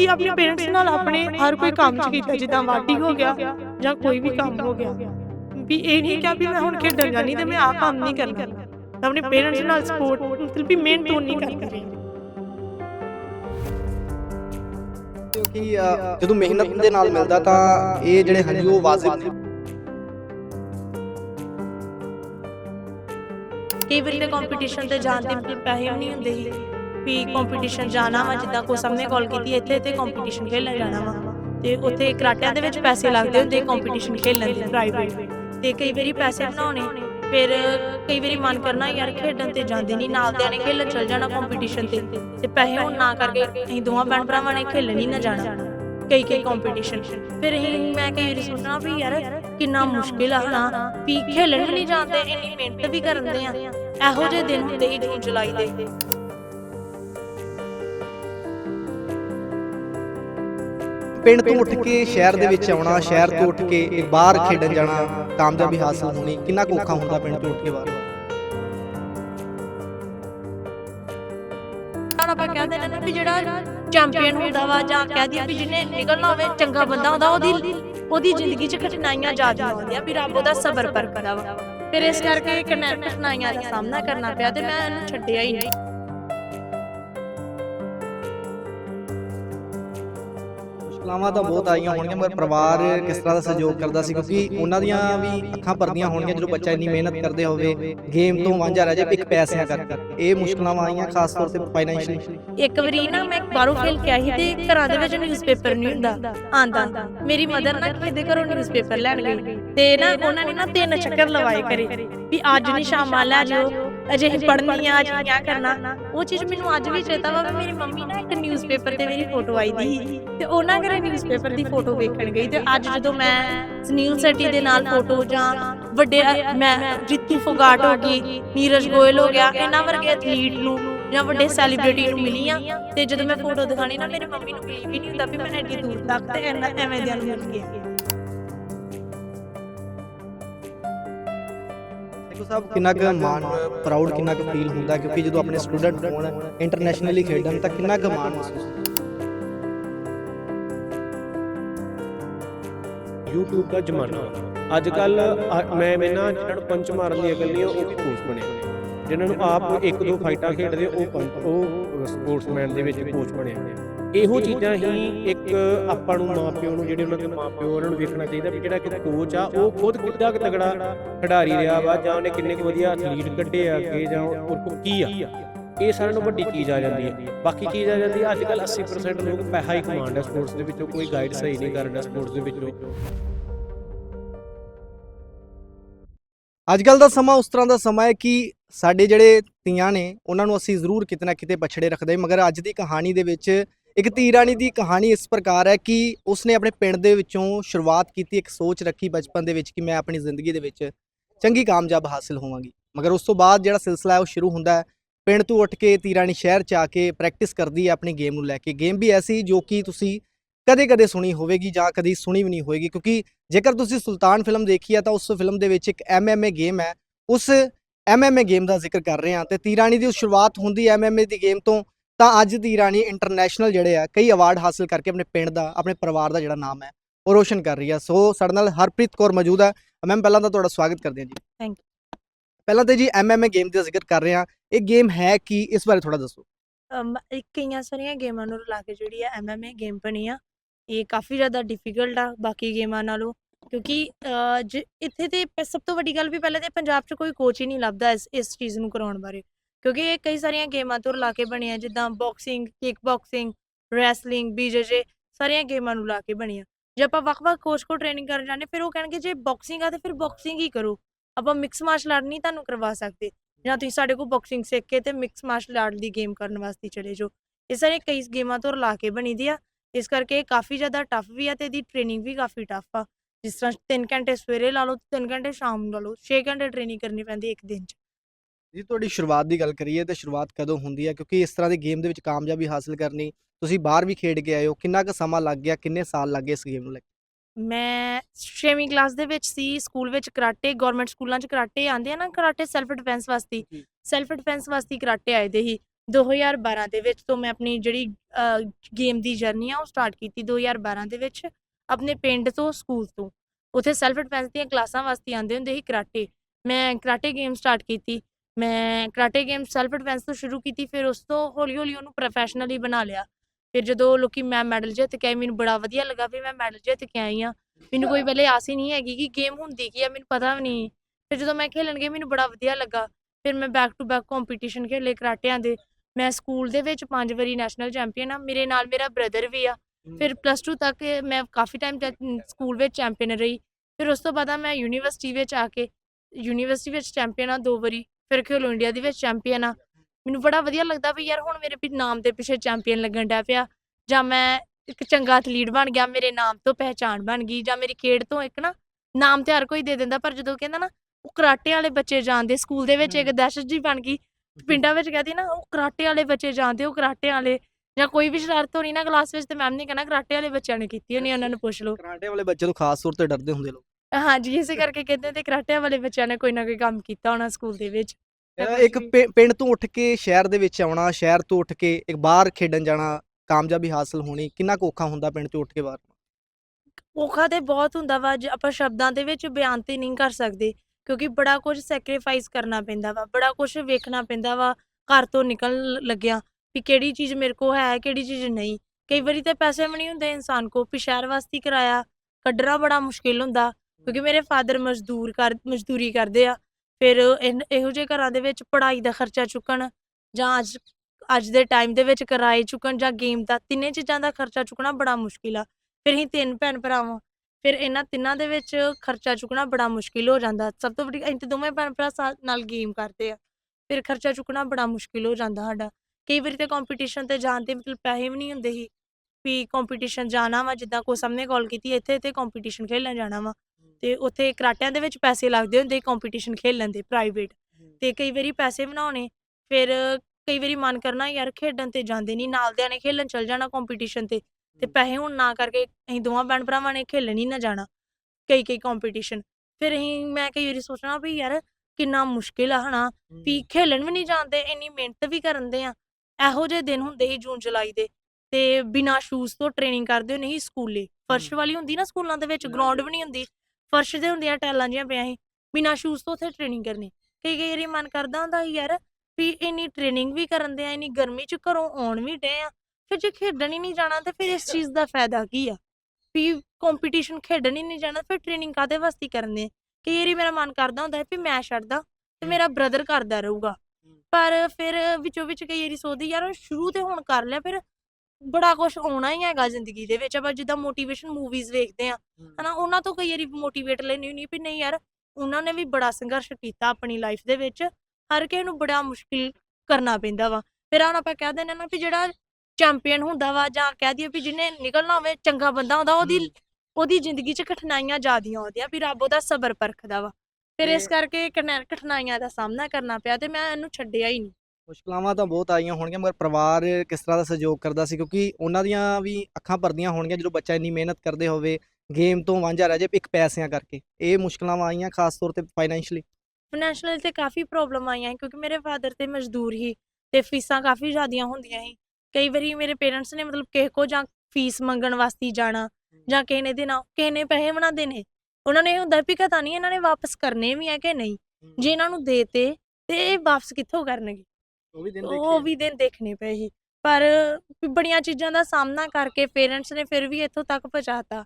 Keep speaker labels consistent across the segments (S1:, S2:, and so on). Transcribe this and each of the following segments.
S1: ਕਿ ਆਪਣੇ ਪੇਰੈਂਟਸ ਨਾਲ ਆਪਣੇ ਹਰ ਕੋਈ ਕੰਮ ਚ ਕੀਤਾ ਜਿੱਦਾਂ ਵਾਢੀ ਹੋ ਗਿਆ ਜਾਂ ਕੋਈ ਵੀ ਕੰਮ ਹੋ ਗਿਆ। ਵੀ ਇਹ ਨਹੀਂ ਕਿ ਵੀ ਮੈਂ ਹੁਣ ਖੇਡਣ ਜਾਣੀ ਤੇ ਮੈਂ ਆਹ ਕੰਮ ਨਹੀਂ ਕਰਨਾ। ਆਪਣੇ ਪੇਰੈਂਟਸ ਨਾਲ ਸਪੋਰਟ ਮਤਲਬ ਵੀ ਮਿਹਨਤ ਨਹੀਂ ਕਰ ਰਹੀ
S2: ਕਿਉਂਕਿ ਜਦੋਂ ਮਿਹਨਤ ਦੇ ਨਾਲ ਮਿਲਦਾ ਤਾਂ ਇਹ ਜਿਹੜੇ ਹਨ ਉਹ ਵਾਜਿਬ ਨੇ।
S1: ਕਈ ਵਾਰੀ ਮੈਂ ਕੰਪੀਟੀਸ਼ਨ ਤੇ ਜਾਣ ਦੇ ਪੈਸੇ ਵੀ ਨਹੀਂ ਹੁੰਦੇ ਸੀ ਵੀ ਕੰਪੀਟੀਸ਼ਨ ਜਾਣਾ ਵਾ ਜਿੱਦਾਂ ਕੋ ਸਾਹਮਣੇ ਕਾਲ ਕੀਤੀ ਇੱਥੇ ਤੇ ਕੰਪੀਟੀਸ਼ਨ ਖੇਡਣ ਜਾਣਾ ਵਾ। ਤੇ ਉੱਥੇ ਕਰਾਟਿਆਂ ਦੇ ਵਿੱਚ ਪੈਸੇ ਲੱਗਦੇ ਹੁੰਦੇ ਕੰਪੀਟੀਸ਼ਨ ਖੇਡਣ ਦੇ। ਪ੍ਰਾਈਵੇਟ ਤੇ ਕਈ ਵਾਰੀ ਪੈਸੇ ਬਣਾਉਣੇ ਫਿਰ ਕਈ ਵਾਰੀ ਮਨ ਕਰਨਾ ਯਾਰ ਖੇਡਣ ਤੇ ਜਾਂਦੇ ਨਹੀਂ ਨਾਲ ਦੇ ਨੇ ਖੇਡਣ ਚਲ ਜਾਣਾ ਕੰਪੀਟੀਸ਼ਨ ਤੇ। ਤੇ ਪੈਸੇ ਹੁਣ ਨਾ ਕਰਕੇ ਅਸੀਂ ਦੋਵਾਂ ਭੈਣ ਭਰਾਵਾਂ ਨੇ ਖੇਡਣ ਹੀ ਨਾ ਜਾਣਾ। ਕਈ ਕਈ ਕੰਪੀਟੀਸ਼ਨ ਫਿਰ ਅਸੀਂ ਮੈਂ ਕਈ ਵਾਰੀ ਸੋਚਣਾ ਵੀ ਯਾਰ ਕਿੰਨਾ ਮੁਸ਼ਕਿਲ ਆ ਹਨਾ ਵੀ ਖੇਲਣ ਵੀ ਨਹੀਂ ਜਾਂਦੇ ਇੰਨੀ ਮਿਹਨਤ ਵੀ ਕਰਦੇ ਆ। ਇਹੋ ਜਿਹੇ ਦਿਨ ਹੁੰਦੇ ਹੀ ਜੂਨ ਜੁਲਾਈ ਦੇ।
S2: ਪਿੰਡ ਤੋਂ ਉੱਠ ਕੇ ਸ਼ਹਿਰ ਦੇ ਵਿੱਚ ਆਉਣਾ ਸ਼ਹਿਰ ਤੋਂ ਉੱਠ ਕੇ ਇੱਕ ਬਾਹਰ ਖੇਡਣ ਜਾਣਾ ਕਾਮਯਾਬੀ ਹਾਸਲ ਹੋਣੀ ਕਿੰਨਾ ਔਖਾ ਹੁੰਦਾ ਪਿੰਡ ਤੋਂ ਉੱਠ ਕੇ ਬਾਹਰ
S1: ਹੁਣ ਆਪਾਂ ਕਹਿੰਦੇ ਨੇ ਨਾ ਵੀ ਜਿਹੜਾ ਚੈਂਪੀਅਨ ਹੁੰਦਾ ਵਾ ਜਾਂ ਕਹਿ ਦਈਏ ਵੀ ਜਿਹਨੇ ਨਿਕਲਣਾ ਹੋਵੇ ਚੰਗਾ ਬੰਦਾ ਹੁੰਦਾ ਉਹਦੀ ਉਹਦੀ ਜ਼ਿੰਦਗੀ 'ਚ ਕਠਿਨਾਈਆਂ ਜ਼ਿਆਦਾ ਆਉਂਦੀਆਂ ਵੀ ਰੱਬ ਉਹਦਾ ਸਬਰ ਪਰਖਦਾ ਵਾ ਫਿਰ ਇਸ ਕਰਕੇ ਕਠਿਨਾ- ਕਠਿਨਾਈਆਂ ਦਾ ਸਾਹਮਣਾ ਕਰਨਾ ਪਿਆ ਤੇ ਮੈਂ ਇਹਨੂੰ ਛੱਡਿਆ ਹੀ ਨਹੀਂ।
S2: ਮੁਸ਼ਕਲਾਵਾਂ ਤਾਂ ਬਹੁਤ ਆਈਆਂ ਹੋਣਗੀਆਂ, ਮਗਰ ਪਰਿਵਾਰ ਕਿਸ ਤਰ੍ਹਾਂ ਦਾ ਸਹਿਯੋਗ ਕਰਦਾ ਸੀ? ਕਿਉਂਕਿ ਉਹਨਾਂ ਦੀਆਂ ਵੀ ਅੱਖਾਂ ਭਰਦੀਆਂ ਹੋਣਗੀਆਂ ਜਦੋਂ ਬੱਚਾ ਇੰਨੀ ਮਿਹਨਤ ਕਰਦੇ ਹੋਵੇ ਗੇਮ ਤੋਂ ਵਾਂਝਾ ਰਹਿ ਜਾਏ ਇੱਕ ਪੈਸਿਆਂ ਕਰਕੇ। ਇਹ ਮੁਸ਼ਕਲਾਵਾਂ ਆਈਆਂ, ਖਾਸ ਤੌਰ ਤੇ ਫਾਈਨੈਂਸ਼ੀਅਲੀ
S1: ਇੱਕ ਵਾਰੀ ਨਾ ਮੈਂ ਬਾਹਰੋਂ ਖੇਲ ਕੇ ਆਈ ਸੀ ਤੇ ਘਰਾਂ ਦੇ ਵਿੱਚ ਨਿਊਜ਼ਪੇਪਰ ਨਹੀਂ ਹੁੰਦਾ ਆਂਦਾ ਮੇਰੀ ਮਦਰ ਨਾ ਕਿਸੇ ਦੇ ਘਰੋਂ ਨਿਊਜ਼ਪੇਪਰ ਲੈਣ ਗਈ ਤੇ ਨਾ ਉਹਨਾਂ ਨੇ ਨਾ ਤਿੰਨ ਚੱਕਰ ਲਵਾਏ ਕਰੇ ਵੀ ਅੱਜ ਨਹੀਂ ਸ਼ਾਮਾਂ ਲੈ ਜਾਓ ਅਜੇ ਹੀ ਪੜ੍ਹਨੀ ਆ ਅੱਜ ਕੀ ਕਰਨਾ? ਉਹ ਚੀਜ਼ ਮੈਨੂੰ ਅੱਜ ਵੀ ਚੇਤਾ ਵਾ ਮੇਰੀ ਮੰਮੀ ਨਾ ਇੱਕ ਨਿਊਜ਼ਪੇਪਰ ਤੇ ਮੇਰੀ ਫੋਟੋ ਆਈ ਦੀ ਤੇ ਉਹਨਾਂ ਘਰੇ ਨਿਊਜ਼ਪੇਪਰ ਦੀ ਫੋਟੋ ਵੇਖਣ ਗਈ ਤੇ ਅੱਜ ਜਦੋਂ ਮੈਂ ਸੁਨੀਲ ਸੈਟੀ ਦੇ ਨਾਲ ਫੋਟੋ ਜਾਂ ਵੱਡੇ ਮੈਂ ਰਿਤੂ ਫੋਗਾਟ ਹੋ ਗਈ ਨੀਰਜ ਗੋਇਲ ਹੋ ਗਿਆ ਇਹਨਾਂ ਵਰਗੇ ਐਥਲੀਟ ਨੂੰ ਜਾਂ ਵੱਡੇ ਸੈਲੀਬ੍ਰਿਟੀ ਨੂੰ ਮਿਲੀ ਆ ਤੇ ਜਦੋਂ ਮੈਂ ਫੋਟੋ ਦਿਖਾਣੀ ਨਾ ਮੇਰੀ ਮੰਮੀ ਨੂੰ ਬਲੀਵ ਹੀ ਨਹੀਂ ਹੁੰਦਾ ਵੀ ਮੈਂ ਐਡੀ ਦੂਰ ਤੱਕ ਤੇ ਐਨਾ ਐਵੇਂ ਦਿਆਂ ਨੂੰ ਮਿਲ ਗਈ
S2: ਦੇਖੋ ਸਾਹਿਬ, ਕਿੰਨਾ ਕੁ ਮਾਣ ਪ੍ਰਾਊਡ ਕਿੰਨਾ ਕੁ ਫੀਲ ਹੁੰਦਾ? ਕਿਉਂਕਿ ਜਦੋਂ ਆਪਣੇ ਸਟੂਡੈਂਟ ਹੋਣ ਇੰਟਰਨੈਸ਼ਨਲੀ ਖੇਡਣ, ਤਾਂ ਕਿੰਨਾ ਕੁ ਮਾਣ ਮਹਿਸੂਸ
S3: YouTube ਦਾ ਜ਼ਮਾਨਾ। ਅੱਜ ਕੱਲ ਮੈਂ ਮੈਨਾਂ ਜਿਹਨਾਂ ਨੂੰ ਪੰਚ ਮਾਰਨ ਦੀ ਅਕਲ ਨਹੀਂ ਉਹ ਵੀ ਕੋਚ ਬਣੇ। ਹੋਏ ਨੂੰ ਆਪ ਇੱਕ ਦੋ ਫਾਈਟਾਂ ਖੇਡਦੇ, ਉਹ ਉਹ ਸਪੋਰਟਸਮੈਨ ਦੇ ਵਿੱਚ ਕੋਚ ਬਣੇ। ਇਹੋ ਚੀਜ਼ਾਂ ਹੀ ਇੱਕ ਆਪਾਂ ਨੂੰ ਮਾਪਿਓ ਨੂੰ ਜਿਹੜੇ ਉਹਨਾਂ ਦੇ ਮਾਪਿਓ ਉਹਨਾਂ ਨੂੰ ਵੇਖਣਾ ਚਾਹੀਦਾ ਵੀ ਜਿਹੜਾ ਕਿ ਕੋਚ ਆ, ਉਹ ਖੁਦ ਕਿੱਦਾਂ ਤਗੜਾ ਖਿਡਾਰੀ ਰਿਹਾ ਵਾ ਜਾਂ ਉਹਨੇ ਕਿੰਨੇ ਕੁ ਵਧੀਆ ਐਥਲੀਟ ਕੱਢੇ ਆ ਅੱਗੇ ਜਾਂ ਉਹ ਕੀ ਆ। ਇਹ ਸਾਰਿਆਂ ਨੂੰ ਵੱਡੀ ਚੀਜ਼ ਆ ਜਾਂਦੀ ਹੈ। ਬਾਕੀ ਚੀਜ਼ ਆ ਜਾਂਦੀ ਹੈ ਅੱਜ ਕੱਲ 80% ਲੋਕ ਪੈਸਾ ਹੀ ਕਮਾਉਂਦੇ ਸਪੋਰਟਸ ਦੇ ਵਿੱਚੋਂ, ਕੋਈ ਗਾਈਡ ਸਹੀ ਨਹੀਂ ਕਰਦਾ ਸਪੋਰਟਸ ਦੇ ਵਿੱਚੋਂ।
S2: ਅੱਜ ਕੱਲ ਦਾ ਸਮਾਂ ਉਸ ਤਰ੍ਹਾਂ ਦਾ ਸਮਾਂ ਹੈ ਕਿ ਸਾਡੇ ਜਿਹੜੇ ਤੀਆਂ ਨੇ, ਉਹਨਾਂ ਨੂੰ ਅਸੀਂ ਜ਼ਰੂਰ ਕਿਤੇ ਨਾ ਕਿਤੇ ਪਛੜੇ ਰੱਖਦੇ ਮਗਰ ਅੱਜ ਦੀ ਕਹਾਣੀ ਦੇ ਵਿੱਚ ਇੱਕ ਧੀ ਰਾਣੀ ਦੀ ਕਹਾਣੀ ਇਸ ਪ੍ਰਕਾਰ ਹੈ ਕਿ ਉਸਨੇ ਆਪਣੇ ਪਿੰਡ ਦੇ ਵਿੱਚੋਂ ਸ਼ੁਰੂਆਤ ਕੀਤੀ, ਇੱਕ ਸੋਚ ਰੱਖੀ ਬਚਪਨ ਦੇ ਵਿੱਚ ਕਿ ਮੈਂ ਆਪਣੀ ਜ਼ਿੰਦਗੀ ਦੇ ਵਿੱਚ ਚੰਗੀ ਕਾਮਯਾਬ ਹਾਸਿਲ ਹੋਵਾਂਗੀ। ਮਗਰ ਉਸ ਤੋਂ ਬਾਅਦ ਜਿਹੜਾ ਸਿਲਸਿਲਾ ਹੈ ਉਹ ਸ਼ੁਰੂ ਹੁੰਦਾ ਹੈ। ਪਿੰਡ ਤੋਂ ਉੱਠ ਕੇ ਤੀਰਾਣੀ ਸ਼ਹਿਰ ਚ ਆ ਕੇ ਪ੍ਰੈਕਟਿਸ ਕਰਦੀ ਹੈ ਆਪਣੀ ਗੇਮ ਨੂੰ ਲੈ ਕੇ। ਗੇਮ ਵੀ ਐਸੀ ਜੋ ਕਿ ਤੁਸੀਂ ਕਦੇ-ਕਦੇ ਸੁਣੀ ਹੋਵੇਗੀ ਜਾਂ ਕਦੀ ਸੁਣੀ ਵੀ ਨਹੀਂ ਹੋਵੇਗੀ ਕਿਉਂਕਿ ਜੇਕਰ ਤੁਸੀਂ ਸੁਲਤਾਨ ਫਿਲਮ ਦੇਖੀ ਹੈ ਤਾਂ ਉਸ ਫਿਲਮ ਦੇ ਵਿੱਚ ਇੱਕ ਐਮਐਮਏ ਗੇਮ ਹੈ। ਉਸ ਐਮਐਮਏ ਗੇਮ ਦਾ ਜ਼ਿਕਰ ਕਰ ਰਹੇ ਹਾਂ ਤੇ ਤੀਰਾਣੀ ਦੀ ਸ਼ੁਰੂਆਤ ਹੁੰਦੀ ਹੈ ਐਮਐਮਏ ਦੀ ਗੇਮ ਤੋਂ ਤਾਂ ਅੱਜ ਤੀਰਾਣੀ ਇੰਟਰਨੈਸ਼ਨਲ ਜਿਹੜੇ ਆ ਕਈ ਅਵਾਰਡ ਹਾਸਲ ਕਰਕੇ ਆਪਣੇ ਪਿੰਡ ਦਾ ਆਪਣੇ ਪਰਿਵਾਰ ਦਾ ਜਿਹੜਾ ਨਾਮ ਹੈ ਉਹ ਰੋਸ਼ਨ ਕਰ ਰਹੀ ਹੈ। ਸੋ ਸਾਡੇ ਨਾਲ ਹਰਪ੍ਰੀਤ ਕੌਰ ਮੌਜੂਦ ਹੈ। ਮੈਮ ਪਹਿਲਾਂ ਤਾਂ ਤੁਹਾਡਾ ਸਵਾਗਤ ਕਰਦੇ ਹਾਂ ਜੀ।
S1: Thank
S2: ਪਹਿਲਾਂ ਤੇ ਜੀ ਐਮਐਮਏ ਗੇਮ ਦਾ ਜ਼ਿਕਰ ਕਰ ਰਹੇ ਹਾਂ। ਇਹ ਗੇਮ ਹੈ ਕੀ? ਇਸ ਬਾਰੇ ਥੋੜਾ ਦੱਸੋ।
S1: ਇਹ ਕਈਆਂ ਸਾਰੀਆਂ ਗੇਮਾਂ ਨੂੰ ਰਲਾ ਕੇ ਜਿਹੜੀ ਆ ਐਮਐਮਏ ਗੇਮ ਬਣੀ ਆ ਇਹ ਕਾਫੀ ਜ਼ਿਆਦਾ ਡਿਫਿਕਲਟ ਆ ਬਾਕੀ ਗੇਮਾਂ ਨਾਲੋਂ। ਕਿਉਂਕਿ ਇੱਥੇ ਤੇ ਸਭ ਤੋਂ ਵੱਡੀ ਗੱਲ ਵੀ ਪਹਿਲਾਂ ਤੇ ਪੰਜਾਬ 'ਚ ਕੋਈ ਕੋਚ ਹੀ ਨਹੀਂ ਲੱਭਦਾ ਇਸ ਇਸ ਚੀਜ਼ ਨੂੰ ਕਰਾਉਣ ਬਾਰੇ। ਕਿਉਂਕਿ ਇਹ ਕਈ ਸਾਰੀਆਂ ਗੇਮਾਂ ਤੋਂ ਰਲਾ ਕੇ ਬਣੀਆਂ, ਜਿੱਦਾਂ boxing kick boxing wrestling BJJ ਸਾਰੀਆਂ ਗੇਮਾਂ ਨੂੰ ਲਾ ਕੇ ਬਣੀਆਂ। ਜੇ ਆਪਾਂ ਵੱਖ-ਵੱਖ ਕੋਚ ਕੋ ਟ੍ਰੇਨਿੰਗ ਕਰਨ ਜਾਂਦੇ, ਫਿਰ ਉਹ ਕਹਿਣਗੇ, ਜੇ ਬਾਕਸਿੰਗ ਆ ਤਾਂ ਫਿਰ ਬਾਕਸਿੰਗ ਹੀ ਕਰੋ। ਆਪਾਂ ਮਿਕਸ ਮਾਰਸ਼ਲ ਆਰਟ ਨਹੀਂ ਤੁਹਾਨੂੰ ਕਰਵਾ ਸਕਦੇ। ਜਾਂ ਤੁਸੀਂ ਸਾਡੇ ਕੋਲ ਬਾਕਸਿੰਗ ਸਿੱਖ ਕੇ ਤੇ ਮਿਕਸ ਮਾਰਸ਼ਲ ਆਰਟ ਦੀ ਗੇਮ ਕਰਨ ਵਾਸਤੇ ਚਲੇ ਜਾਓ। ਇਹ ਸਾਰੇ ਕਈ ਗੇਮਾਂ ਤੋਂ ਰਲਾ ਕੇ ਬਣੀ ਦੀ ਆ ਇਸ ਕਰਕੇ ਇਹ ਕਾਫੀ ਜ਼ਿਆਦਾ ਟਫ ਵੀ ਆ ਤੇ ਇਹਦੀ ਟ੍ਰੇਨਿੰਗ ਵੀ ਕਾਫੀ ਟਫ ਆ। ਜਿਸ ਤਰ੍ਹਾਂ 3 ਘੰਟੇ ਸਵੇਰੇ ਲਾ ਲਓ 3 ਘੰਟੇ ਸ਼ਾਮ ਨੂੰ ਲਾ ਲਓ 6 ਘੰਟੇ ਟ੍ਰੇਨਿੰਗ ਕਰਨੀ ਪੈਂਦੀ ਇੱਕ ਦਿਨ 'ਚ।
S2: ਜੀ ਤੁਹਾਡੀ ਸ਼ੁਰੂਆਤ ਦੀ ਗੱਲ ਕਰੀਏ ਤਾਂ ਸ਼ੁਰੂਆਤ ਕਦੋਂ ਹੁੰਦੀ ਹੈ? ਕਿਉਂਕਿ ਇਸ ਤਰ੍ਹਾਂ ਦੀ ਗੇਮ ਦੇ ਵਿੱਚ ਕਾਮਯਾਬੀ ਹਾਸਲ ਕਰਨੀ ਤੁਸੀਂ ਬਾਹਰ ਵੀ ਖੇਡ ਕੇ ਆਏ ਹੋ ਕਿੰਨਾ ਕੁ ਸਮਾਂ ਲੱਗ ਗਿਆ ਕਿੰਨੇ ਸਾਲ ਲੱਗੇ ਇਸ ਗੇਮ ਨੂੰ ਲੈ ਕੇ?
S1: ਮੈਂ 6ਵੀਂ ਕਲਾਸ ਦੇ ਵਿੱਚ ਸੀ ਸਕੂਲ ਵਿੱਚ ਕਰਾਟੇ ਗਵਰਨਮੈਂਟ ਸਕੂਲਾਂ 'ਚ ਕਰਾਟੇ ਆਉਂਦੇ ਆ ਨਾ ਕਰਾਟੇ ਸੈਲਫ ਡਿਫੈਂਸ ਵਾਸਤੇ। ਸੈਲਫ ਡਿਫੈਂਸ ਵਾਸਤੇ ਕਰਾਟੇ ਆਏ ਦੇ ਸੀ 2012 ਦੇ ਵਿੱਚ ਤੋਂ ਮੈਂ ਆਪਣੀ ਜਿਹੜੀ ਗੇਮ ਦੀ ਜਰਨੀ ਆ ਉਹ ਸਟਾਰਟ ਕੀਤੀ 2012 ਦੇ ਵਿੱਚ ਆਪਣੇ ਪਿੰਡ ਤੋਂ ਸਕੂਲ ਤੋਂ। ਉੱਥੇ ਸੈਲਫ ਡਿਫੈਂਸ ਦੀਆਂ ਕਲਾਸਾਂ ਵਾਸਤੇ ਆਉਂਦੇ ਹੁੰਦੇ ਸੀ ਕਰਾਟੇ। ਮੈਂ ਕਰਾਟੇ ਗੇਮ ਸਟਾਰਟ ਕੀਤੀ। ਮੈਂ ਕਰਾਟੇ ਗੇਮ ਸੈਲਫ ਡਿਫੈਂਸ ਤੋਂ ਸ਼ੁਰੂ ਕੀਤੀ, ਫਿਰ ਉਸ ਤੋਂ ਹੌਲੀ ਹੌਲੀ ਉਹਨੂੰ ਪ੍ਰੋਫੈਸ਼ਨਲੀ ਬਣਾ ਲਿਆ। ਫਿਰ ਜਦੋਂ ਲੋਕੀ ਮੈਂ ਮੈਡਲ ਜਿੱਤ ਕੇ ਆਈ, ਮੈਨੂੰ ਬੜਾ ਵਧੀਆ ਲੱਗਾ ਵੀ ਮੈਂ ਮੈਡਲ ਜਿੱਤ ਕੇ ਆਈ ਆ ਮੈਨੂੰ ਕੋਈ ਪਹਿਲੇ ਆਸ ਹੀ ਨਹੀਂ ਹੈਗੀ ਕਿ ਗੇਮ ਹੁੰਦੀ ਕੀ ਆ, ਮੈਨੂੰ ਪਤਾ ਵੀ ਨਹੀਂ। ਫਿਰ ਜਦੋਂ ਮੈਂ ਖੇਲਣ ਗਈ ਮੈਨੂੰ ਬੜਾ ਵਧੀਆ ਲੱਗਾ। ਫਿਰ ਮੈਂ ਬੈਕ ਟੂ ਬੈਕ ਕੰਪੀਟੀਸ਼ਨ ਖੇਲੇ ਕਰਾਟਿਆਂ ਦੇ। ਮੈਂ ਸਕੂਲ ਦੇ ਵਿੱਚ ਪੰਜ ਵਾਰੀ ਨੈਸ਼ਨਲ ਚੈਂਪੀਅਨ ਆ ਮੇਰੇ ਨਾਲ ਮੇਰਾ ਬ੍ਰਦਰ ਵੀ ਆ। ਫਿਰ ਪਲੱਸ 2 ਤੱਕ ਮੈਂ ਕਾਫੀ ਟਾਈਮ ਸਕੂਲ ਵਿੱਚ ਚੈਂਪੀਅਨ ਰਹੀ। ਫਿਰ ਉਸ ਤੋਂ ਬਾਅਦ ਮੈਂ ਯੂਨੀਵਰਸਿਟੀ ਵਿੱਚ ਆ ਕੇ ਯੂਨੀਵਰਸਿਟੀ ਵਿੱਚ ਚੈਂਪੀਅਨ ਆ ਦੋ ਵਾਰੀ। ਫਿਰ ਖੇਲੋ ਇੰਡੀਆ ਦੇ ਵਿੱਚ ਚੈਂਪੀਅਨ ਆ। ਮੈਨੂੰ ਬੜਾ ਵਧੀਆ ਲੱਗਦਾ ਵੀ ਯਾਰ ਹੁਣ ਮੇਰੇ ਵੀ ਨਾਮ ਦੇ ਪਿੱਛੇ ਚੈਂਪੀਅਨ ਲੱਗਣ ਡਿਆ ਪਿਆ। ਜਾਂ ਮੈਂ ਇੱਕ ਚੰਗਾ ਐਥਲੀਟ ਬਣ ਗਿਆ ਮੇਰੇ ਨਾਮ ਤੋਂ ਪਹਿਚਾਣ ਬਣ ਗਈ ਜਾਂ ਮੇਰੀ ਖੇਡ ਤੋਂ ਇੱਕ ਨਾ ਨਾਮ ਤੇ ਹਰ ਕੋਈ ਦੇ ਦਿੰਦਾ ਪਰ ਜਦੋਂ ਕਹਿੰਦਾ ਨਾ ਉਹ ਕਰਾਟੇ ਵਾਲੇ ਬੱਚੇ ਜਾਣਦੇ ਸਕੂਲ ਦੇ ਵਿੱਚ ਇੱਕ। ਦਹਿਸ਼ਤ ਜੀ ਬਣ ਗਈ ਪਿੰਡਾਂ ਵਿੱਚ ਕਹਦੀ ਨਾ ਉਹ ਕਰਾਟੇ ਵਾਲੇ ਬੱਚੇ ਜਾਣਦੇ ਉਹ ਕਰਾਟੇ ਵਾਲੇ ਜਾਂ ਕੋਈ ਵੀ ਸ਼ਰਾਰਤ ਹੋਣੀ ਨਾ ਕਲਾਸ ਵਿੱਚ ਤੇ ਮੈਮ ਨੇ ਕਹਿਣਾ ਕਰਾਟੇ ਵਾਲੇ ਬੱਚਿਆਂ ਨੇ ਕੀਤੀ ਹੋਣੀ ਉਹਨਾਂ ਨੂੰ ਪੁੱਛ ਲਓ।
S2: ਕਰਾਟੇ ਵਾਲੇ ਬੱਚੇ ਤੋਂ ਖਾਸ ਤੌਰ ਤੇ ਡਰਦੇ ਹੁੰਦੇ ਲੋਕ।
S1: ਹਾਂਜੀ ਇਸੇ ਕਰਕੇ ਕਹਿੰਦੇ ਤੇ ਕਰਾਟੇ ਵਾਲੇ ਬੱਚਿਆਂ ਨੇ ਕੋਈ ਨਾ ਕੋਈ ਕੰਮ ਕੀਤਾ ਹੋਣਾ ਸਕੂਲ ਦੇ ਵਿੱਚ।
S2: ਅਹ ਇੱਕ ਪਿੰ- ਪਿੰਡ ਤੋਂ ਉੱਠ ਕੇ ਸ਼ਹਿਰ ਦੇ ਵਿੱਚ ਆਉਣਾ ਸ਼ਹਿਰ ਤੋਂ ਉੱਠ ਕੇ ਇੱਕ ਬਾਹਰ ਖੇਡਣ ਜਾਣਾ ਕਾਮਯਾਬੀ ਹਾਸਲ ਹੋਣੀ ਕਿੰਨਾ ਕੁ ਔਖਾ ਹੁੰਦਾ ਪਿੰਡ ਤੋਂ ਉੱਠ ਕੇ ਬਾਹਰ?
S1: ਔਖਾ ਤੇ ਬਹੁਤ ਹੁੰਦਾ ਵਾ ਜੇ ਆਪਾਂ ਸ਼ਬਦਾਂ ਦੇ ਵਿੱਚ ਬਿਆਨ ਤੇ ਨਹੀਂ ਕਰ ਸਕਦੇ ਕਿਉਂਕਿ ਬੜਾ ਕੁਝ ਸੈਕਰੀਫਾਈਸ ਕਰਨਾ ਪੈਂਦਾ ਵਾ ਬੜਾ ਕੁਝ ਵੇਖਣਾ ਪੈਂਦਾ ਵਾ ਘਰ ਤੋਂ ਨਿਕਲਣ ਲੱਗਿਆ ਵੀ ਕਿਹੜੀ ਚੀਜ਼ ਮੇਰੇ ਕੋ ਹੈ ਕਿਹੜੀ ਚੀਜ਼ ਨਹੀਂ। ਕਈ ਵਾਰੀ ਤੇ ਪੈਸੇ ਵੀ ਨਹੀਂ ਹੁੰਦੇ ਇਨਸਾਨ ਕੋ ਵੀ ਸ਼ਹਿਰ ਵਾਸਤੇ ਕਿਰਾਇਆ ਕੱਢਣਾ ਬੜਾ ਮੁਸ਼ਕਿਲ ਹੁੰਦਾ। ਕਿਉਂਕਿ ਮੇਰੇ ਫਾਦਰ ਮਜ਼ਦੂਰ ਕਰ, ਮਜ਼ਦੂਰੀ ਕਰਦੇ ਆ, ਫਿਰ ਇਨ- ਇਹੋ ਜਿਹੇ ਘਰਾਂ ਦੇ ਵਿੱਚ ਪੜ੍ਹਾਈ ਦਾ ਖਰਚਾ ਚੁੱਕਣ ਜਾਂ ਅੱਜ ਅੱਜ ਦੇ ਟਾਈਮ ਦੇ ਵਿੱਚ ਕਿਰਾਏ ਚੁੱਕਣ ਜਾਂ ਗੇਮ ਦਾ, ਤਿੰਨੇ ਚੀਜ਼ਾਂ ਦਾ ਖਰਚਾ ਚੁੱਕਣਾ ਬੜਾ ਮੁਸ਼ਕਿਲ ਆ। ਫਿਰ ਅਸੀਂ ਤਿੰਨ ਭੈਣ ਭਰਾ ਵਾਂ ਫਿਰ ਇਹਨਾਂ ਤਿੰਨਾਂ ਦੇ ਵਿੱਚ ਖਰਚਾ ਚੁੱਕਣਾ ਬੜਾ ਮੁਸ਼ਕਿਲ ਹੋ ਜਾਂਦਾ। ਸਭ ਤੋਂ ਵੱਡੀ, ਅਸੀਂ ਤੇ ਦੋਵੇਂ ਭੈਣ ਭਰਾ ਸਾ, ਨਾਲ ਗੇਮ ਕਰਦੇ ਆ। ਫਿਰ ਖਰਚਾ ਚੁੱਕਣਾ ਬੜਾ ਮੁਸ਼ਕਿਲ ਹੋ ਜਾਂਦਾ ਸਾਡਾ। ਕਈ ਵਾਰੀ ਤੇ ਕੰਪੀਟੀਸ਼ਨ ਤੇ ਜਾਣ ਤੇ ਮਤਲਬ ਪੈਸੇ ਵੀ ਨਹੀਂ ਹੁੰਦੇ ਸੀ, ਵੀ ਕੰਪੀਟੀਸ਼ਨ ਜਾਣਾ ਵਾ, ਜਿੱਦਾਂ ਕੋ ਸਾਹਮਣੇ ਕਾਲ ਕੀਤੀ ਇੱਥੇ ਤੇ ਕੰਪੀਟੀਸ਼ਨ ਖੇਡਣ ਜਾਣਾ ਵਾ। ਤੇ ਉੱਥੇ ਕਰਾਟਿਆਂ ਦੇ ਵਿੱਚ ਪੈਸੇ ਲੱਗਦੇ ਹੁੰਦੇ ਕੰਪੀਟੀਸ਼ਨ ਖੇਲਣ ਦੇ ਪ੍ਰਾਈਵੇਟ ਤੇ ਕਈ ਵਾਰੀ ਪੈਸੇ ਬਣਾਉਣੇ ਫਿਰ ਕਈ ਵਾਰੀ ਮਨ ਕਰਨਾ ਯਾਰ ਖੇਡਣ ਤੇ ਜਾਂਦੇ ਨਹੀਂ ਨਾਲ ਦਿਆਂ ਨੇ ਖੇਲਣ ਚਲ ਜਾਣਾ ਕੰਪੀਟੀਸ਼ਨ ਤੇ। ਤੇ ਪੈਸੇ ਹੁਣ ਨਾ ਕਰਕੇ ਅਸੀਂ ਦੋਵਾਂ ਭੈਣ ਭਰਾਵਾਂ ਨੇ ਖੇਲਣ ਹੀ ਨਾ ਜਾਣਾ ਕਈ ਕਈ ਕੰਪੀਟੀਸ਼ਨ ਫਿਰ ਅਸੀਂ ਮੈਂ ਕਈ ਵਾਰੀ ਸੋਚਣਾ ਵੀ ਯਾਰ ਕਿੰਨਾ ਮੁਸ਼ਕਿਲ ਆ ਹਨਾ ਵੀ ਖੇਲਣ ਵੀ ਨਹੀਂ ਜਾਂਦੇ ਇੰਨੀ ਮਿਹਨਤ ਵੀ ਕਰਨ ਦੇ ਆ। ਇਹੋ ਜਿਹੇ ਦਿਨ ਹੁੰਦੇ ਸੀ ਜੂਨ ਜੁਲਾਈ ਦੇ। ਤੇ ਬਿਨਾ ਸ਼ੂਜ਼ ਤੋਂ ਟ੍ਰੇਨਿੰਗ ਕਰਦੇ ਨਹੀਂ ਸਕੂਲੇ। ਫਰਸ਼। ਵਾਲੀ ਹੁੰਦੀ ਨਾ ਸਕੂਲਾਂ ਦੇ ਵਿੱਚ। ਗਰਾਊਂਡ ਵੀ ਨਹੀਂ ਹੁੰਦੀ। ਫਰਸ਼ ਦੇ ਹੁੰਦੀਆਂ ਟੈਲਾਂ ਜੀਆਂ ਪਿਆ ਸੀ ਬਿਨਾ ਸ਼ੂਜ਼ ਤੋਂ ਉੱਥੇ ਟ੍ਰੇਨਿੰਗ ਕਰਨੀ। ਕਈ ਕਈ ਵਾਰੀ ਮਨ ਕਰਦਾ ਹੁੰਦਾ ਸੀ ਯਾਰ ਵੀ ਇੰਨੀ ਟ੍ਰੇਨਿੰਗ ਵੀ ਕਰਨ ਦੇ ਆ ਇੰਨੀ ਗਰਮੀ ਚ ਘਰੋਂ ਆਉਣ ਵੀ ਡੇ ਆ ਫਿਰ ਜੇ ਖੇਡਣ ਹੀ ਨਹੀਂ ਜਾਣਾ ਤੇ ਫਿਰ ਇਸ ਚੀਜ਼ ਦਾ ਫਾਇਦਾ ਕੀ ਆ? ਵੀ ਕੰਪੀਟੀਸ਼ਨ ਖੇਡਣ ਹੀ ਨਹੀਂ ਜਾਣਾ ਫਿਰ ਟ੍ਰੇਨਿੰਗ ਕਾਦੇ ਵਾਸਤੇ ਕਰਨੀ ਕਈ ਵਾਰੀ ਮੇਰਾ ਮਨ ਕਰਦਾ ਹੁੰਦਾ ਵੀ ਮੈਂ ਛੱਡਦਾ ਤੇ ਮੇਰਾ ਬ੍ਰਦਰ ਕਰਦਾ ਰਹੂਗਾ। ਪਰ ਫਿਰ ਵਿੱਚੋਂ ਵਿੱਚ ਕਈ ਵਾਰੀ ਸੋਚਦੀ ਯਾਰ ਸ਼ੁਰੂ ਤੇ ਹੁਣ ਕਰ ਲਿਆ ਫਿਰ ਬੜਾ ਕੁਝ ਆਉਣਾ ਹੀ ਹੈਗਾ ਜ਼ਿੰਦਗੀ ਦੇ ਵਿੱਚ ਆਪਾਂ ਜਿੱਦਾਂ ਮੋਟੀਵੇਸ਼ਨ ਮੂਵੀਜ਼ ਵੇਖਦੇ ਆ ਹਨਾ ਉਹਨਾਂ ਤੋਂ ਕਈ ਵਾਰੀ ਮੋਟੀਵੇਟ ਲੈਣੀ ਹੁੰਦੀ ਵੀ ਨਹੀਂ ਯਾਰ ਉਹਨਾਂ ਨੇ ਵੀ ਬੜਾ ਸੰਘਰਸ਼ ਕੀਤਾ ਆਪਣੀ ਲਾਈਫ ਦੇ ਵਿੱਚ ਹਰ ਕਿਸੇ ਨੂੰ ਬੜਾ ਮੁਸ਼ਕਿਲ ਕਰਨਾ ਪੈਂਦਾ ਵਾ। ਫਿਰ ਹੁਣ ਆਪਾਂ ਕਹਿ ਦਿੰਦੇ ਨਾ ਵੀ ਜਿਹੜਾ ਚੈਂਪੀਅਨ ਹੁੰਦਾ ਵਾ ਜਾਂ ਕਹਿ ਦਈਏ ਵੀ ਜਿਹਨੇ ਨਿਕਲਣਾ ਹੋਵੇ ਚੰਗਾ ਬੰਦਾ ਹੁੰਦਾ ਉਹਦੀ। ਉਹਦੀ ਜ਼ਿੰਦਗੀ 'ਚ ਕਠਿਨਾਈਆਂ ਜ਼ਿਆਦੀਆਂ ਆਉਂਦੀਆਂ ਵੀ ਰੱਬ ਉਹਦਾ ਸਬਰ ਪਰਖਦਾ ਵਾ। ਫਿਰ ਇਸ ਕਰਕੇ ਕਠਿਨਾ- ਕਠਿਨਾਈਆਂ ਦਾ ਸਾਹਮਣਾ ਕਰਨਾ ਪਿਆ ਤੇ ਮੈਂ ਇਹਨੂੰ ਛੱਡਿਆ ਹੀ ਨਹੀਂ।
S2: ਮੁਸ਼ਕਲਾਵਾਂ ਤਾਂ ਬਹੁਤ ਆਈਆਂ ਹੋਣਗੀਆਂ ਮਗਰ ਪਰਿਵਾਰ ਕਿਸ ਤਰ੍ਹਾਂ ਦਾ ਸਹਿਯੋਗ ਕਰਦਾ ਸੀ? ਕਿਉਂਕਿ ਉਹਨਾਂ ਦੀਆਂ ਵੀ ਅੱਖਾਂ ਭਰਦੀਆਂ ਹੋਣਗੀਆਂ ਜਦੋਂ ਬੱਚਾ ਇੰਨੀ ਮਿਹਨਤ ਕਰਦੇ ਹੋਵੇ ਗੇਮ ਤੋਂ ਵਾਂਝਾ ਰਹਿ ਜਾਏ ਇੱਕ ਪੈਸਿਆਂ ਕਰਕੇ। ਇਹ ਮੁਸ਼ਕਲਾਵਾਂ ਆਈਆਂ ਖਾਸ ਤੌਰ ਤੇ ਫਾਈਨੈਂਸ਼ਲੀ
S1: ਫਾਈਨੈਂਸ਼ੀਅਲ ਤੇ ਕਾਫੀ ਪ੍ਰੋਬਲਮ ਆਈਆਂ ਕਿਉਂਕਿ ਮੇਰੇ ਫਾਦਰ ਤੇ ਮਜ਼ਦੂਰ ਹੀ ਤੇ ਫੀਸਾਂ ਕਾਫੀ ਜ਼ਿਆਦੀਆਂ ਹੁੰਦੀਆਂ ਸੀ। ਕਈ ਵਾਰੀ ਮੇਰੇ ਪੇਰੈਂਟਸ ਨੇ ਮਤਲਬ ਕਿਸੇ ਕੋ ਜਾਂ ਫੀਸ ਮੰਗਣ ਵਾਸਤੇ ਜਾਣਾ ਜਾਂ ਕਿਸੇ ਨੇ ਦੇਣਾ ਕਿਸੇ ਨੇ ਪੈਸੇ ਬਣਾ ਦੇਣੇ ਉਹਨਾਂ ਨੇ ਇਹ ਹੁੰਦਾ ਵੀ ਪਤਾ ਨਹੀਂ ਇਹਨਾਂ ਨੇ ਵਾਪਸ ਕਰਨੇ ਵੀ ਆ ਕਿ ਨਹੀਂ। ਜੇ ਇਹਨਾਂ ਨੂੰ ਦੇਤੇ ਤੇ ਇਹ ਵਾਪਸ ਕਿੱਥੋਂ ਕਰਨਗੇ?
S2: ਉਹ ਵੀ ਦਿਨ
S1: ਉਹ ਵੀ ਦਿਨ ਦੇਖਣੇ ਪਏ ਸੀ। ਪਰ ਬੜੀਆਂ ਚੀਜ਼ਾਂ ਦਾ ਸਾਹਮਣਾ ਕਰਕੇ ਪੇਰੈਂਟਸ ਨੇ ਫਿਰ ਵੀ ਇੱਥੋਂ ਤੱਕ ਪਹੁੰਚਾਤਾ।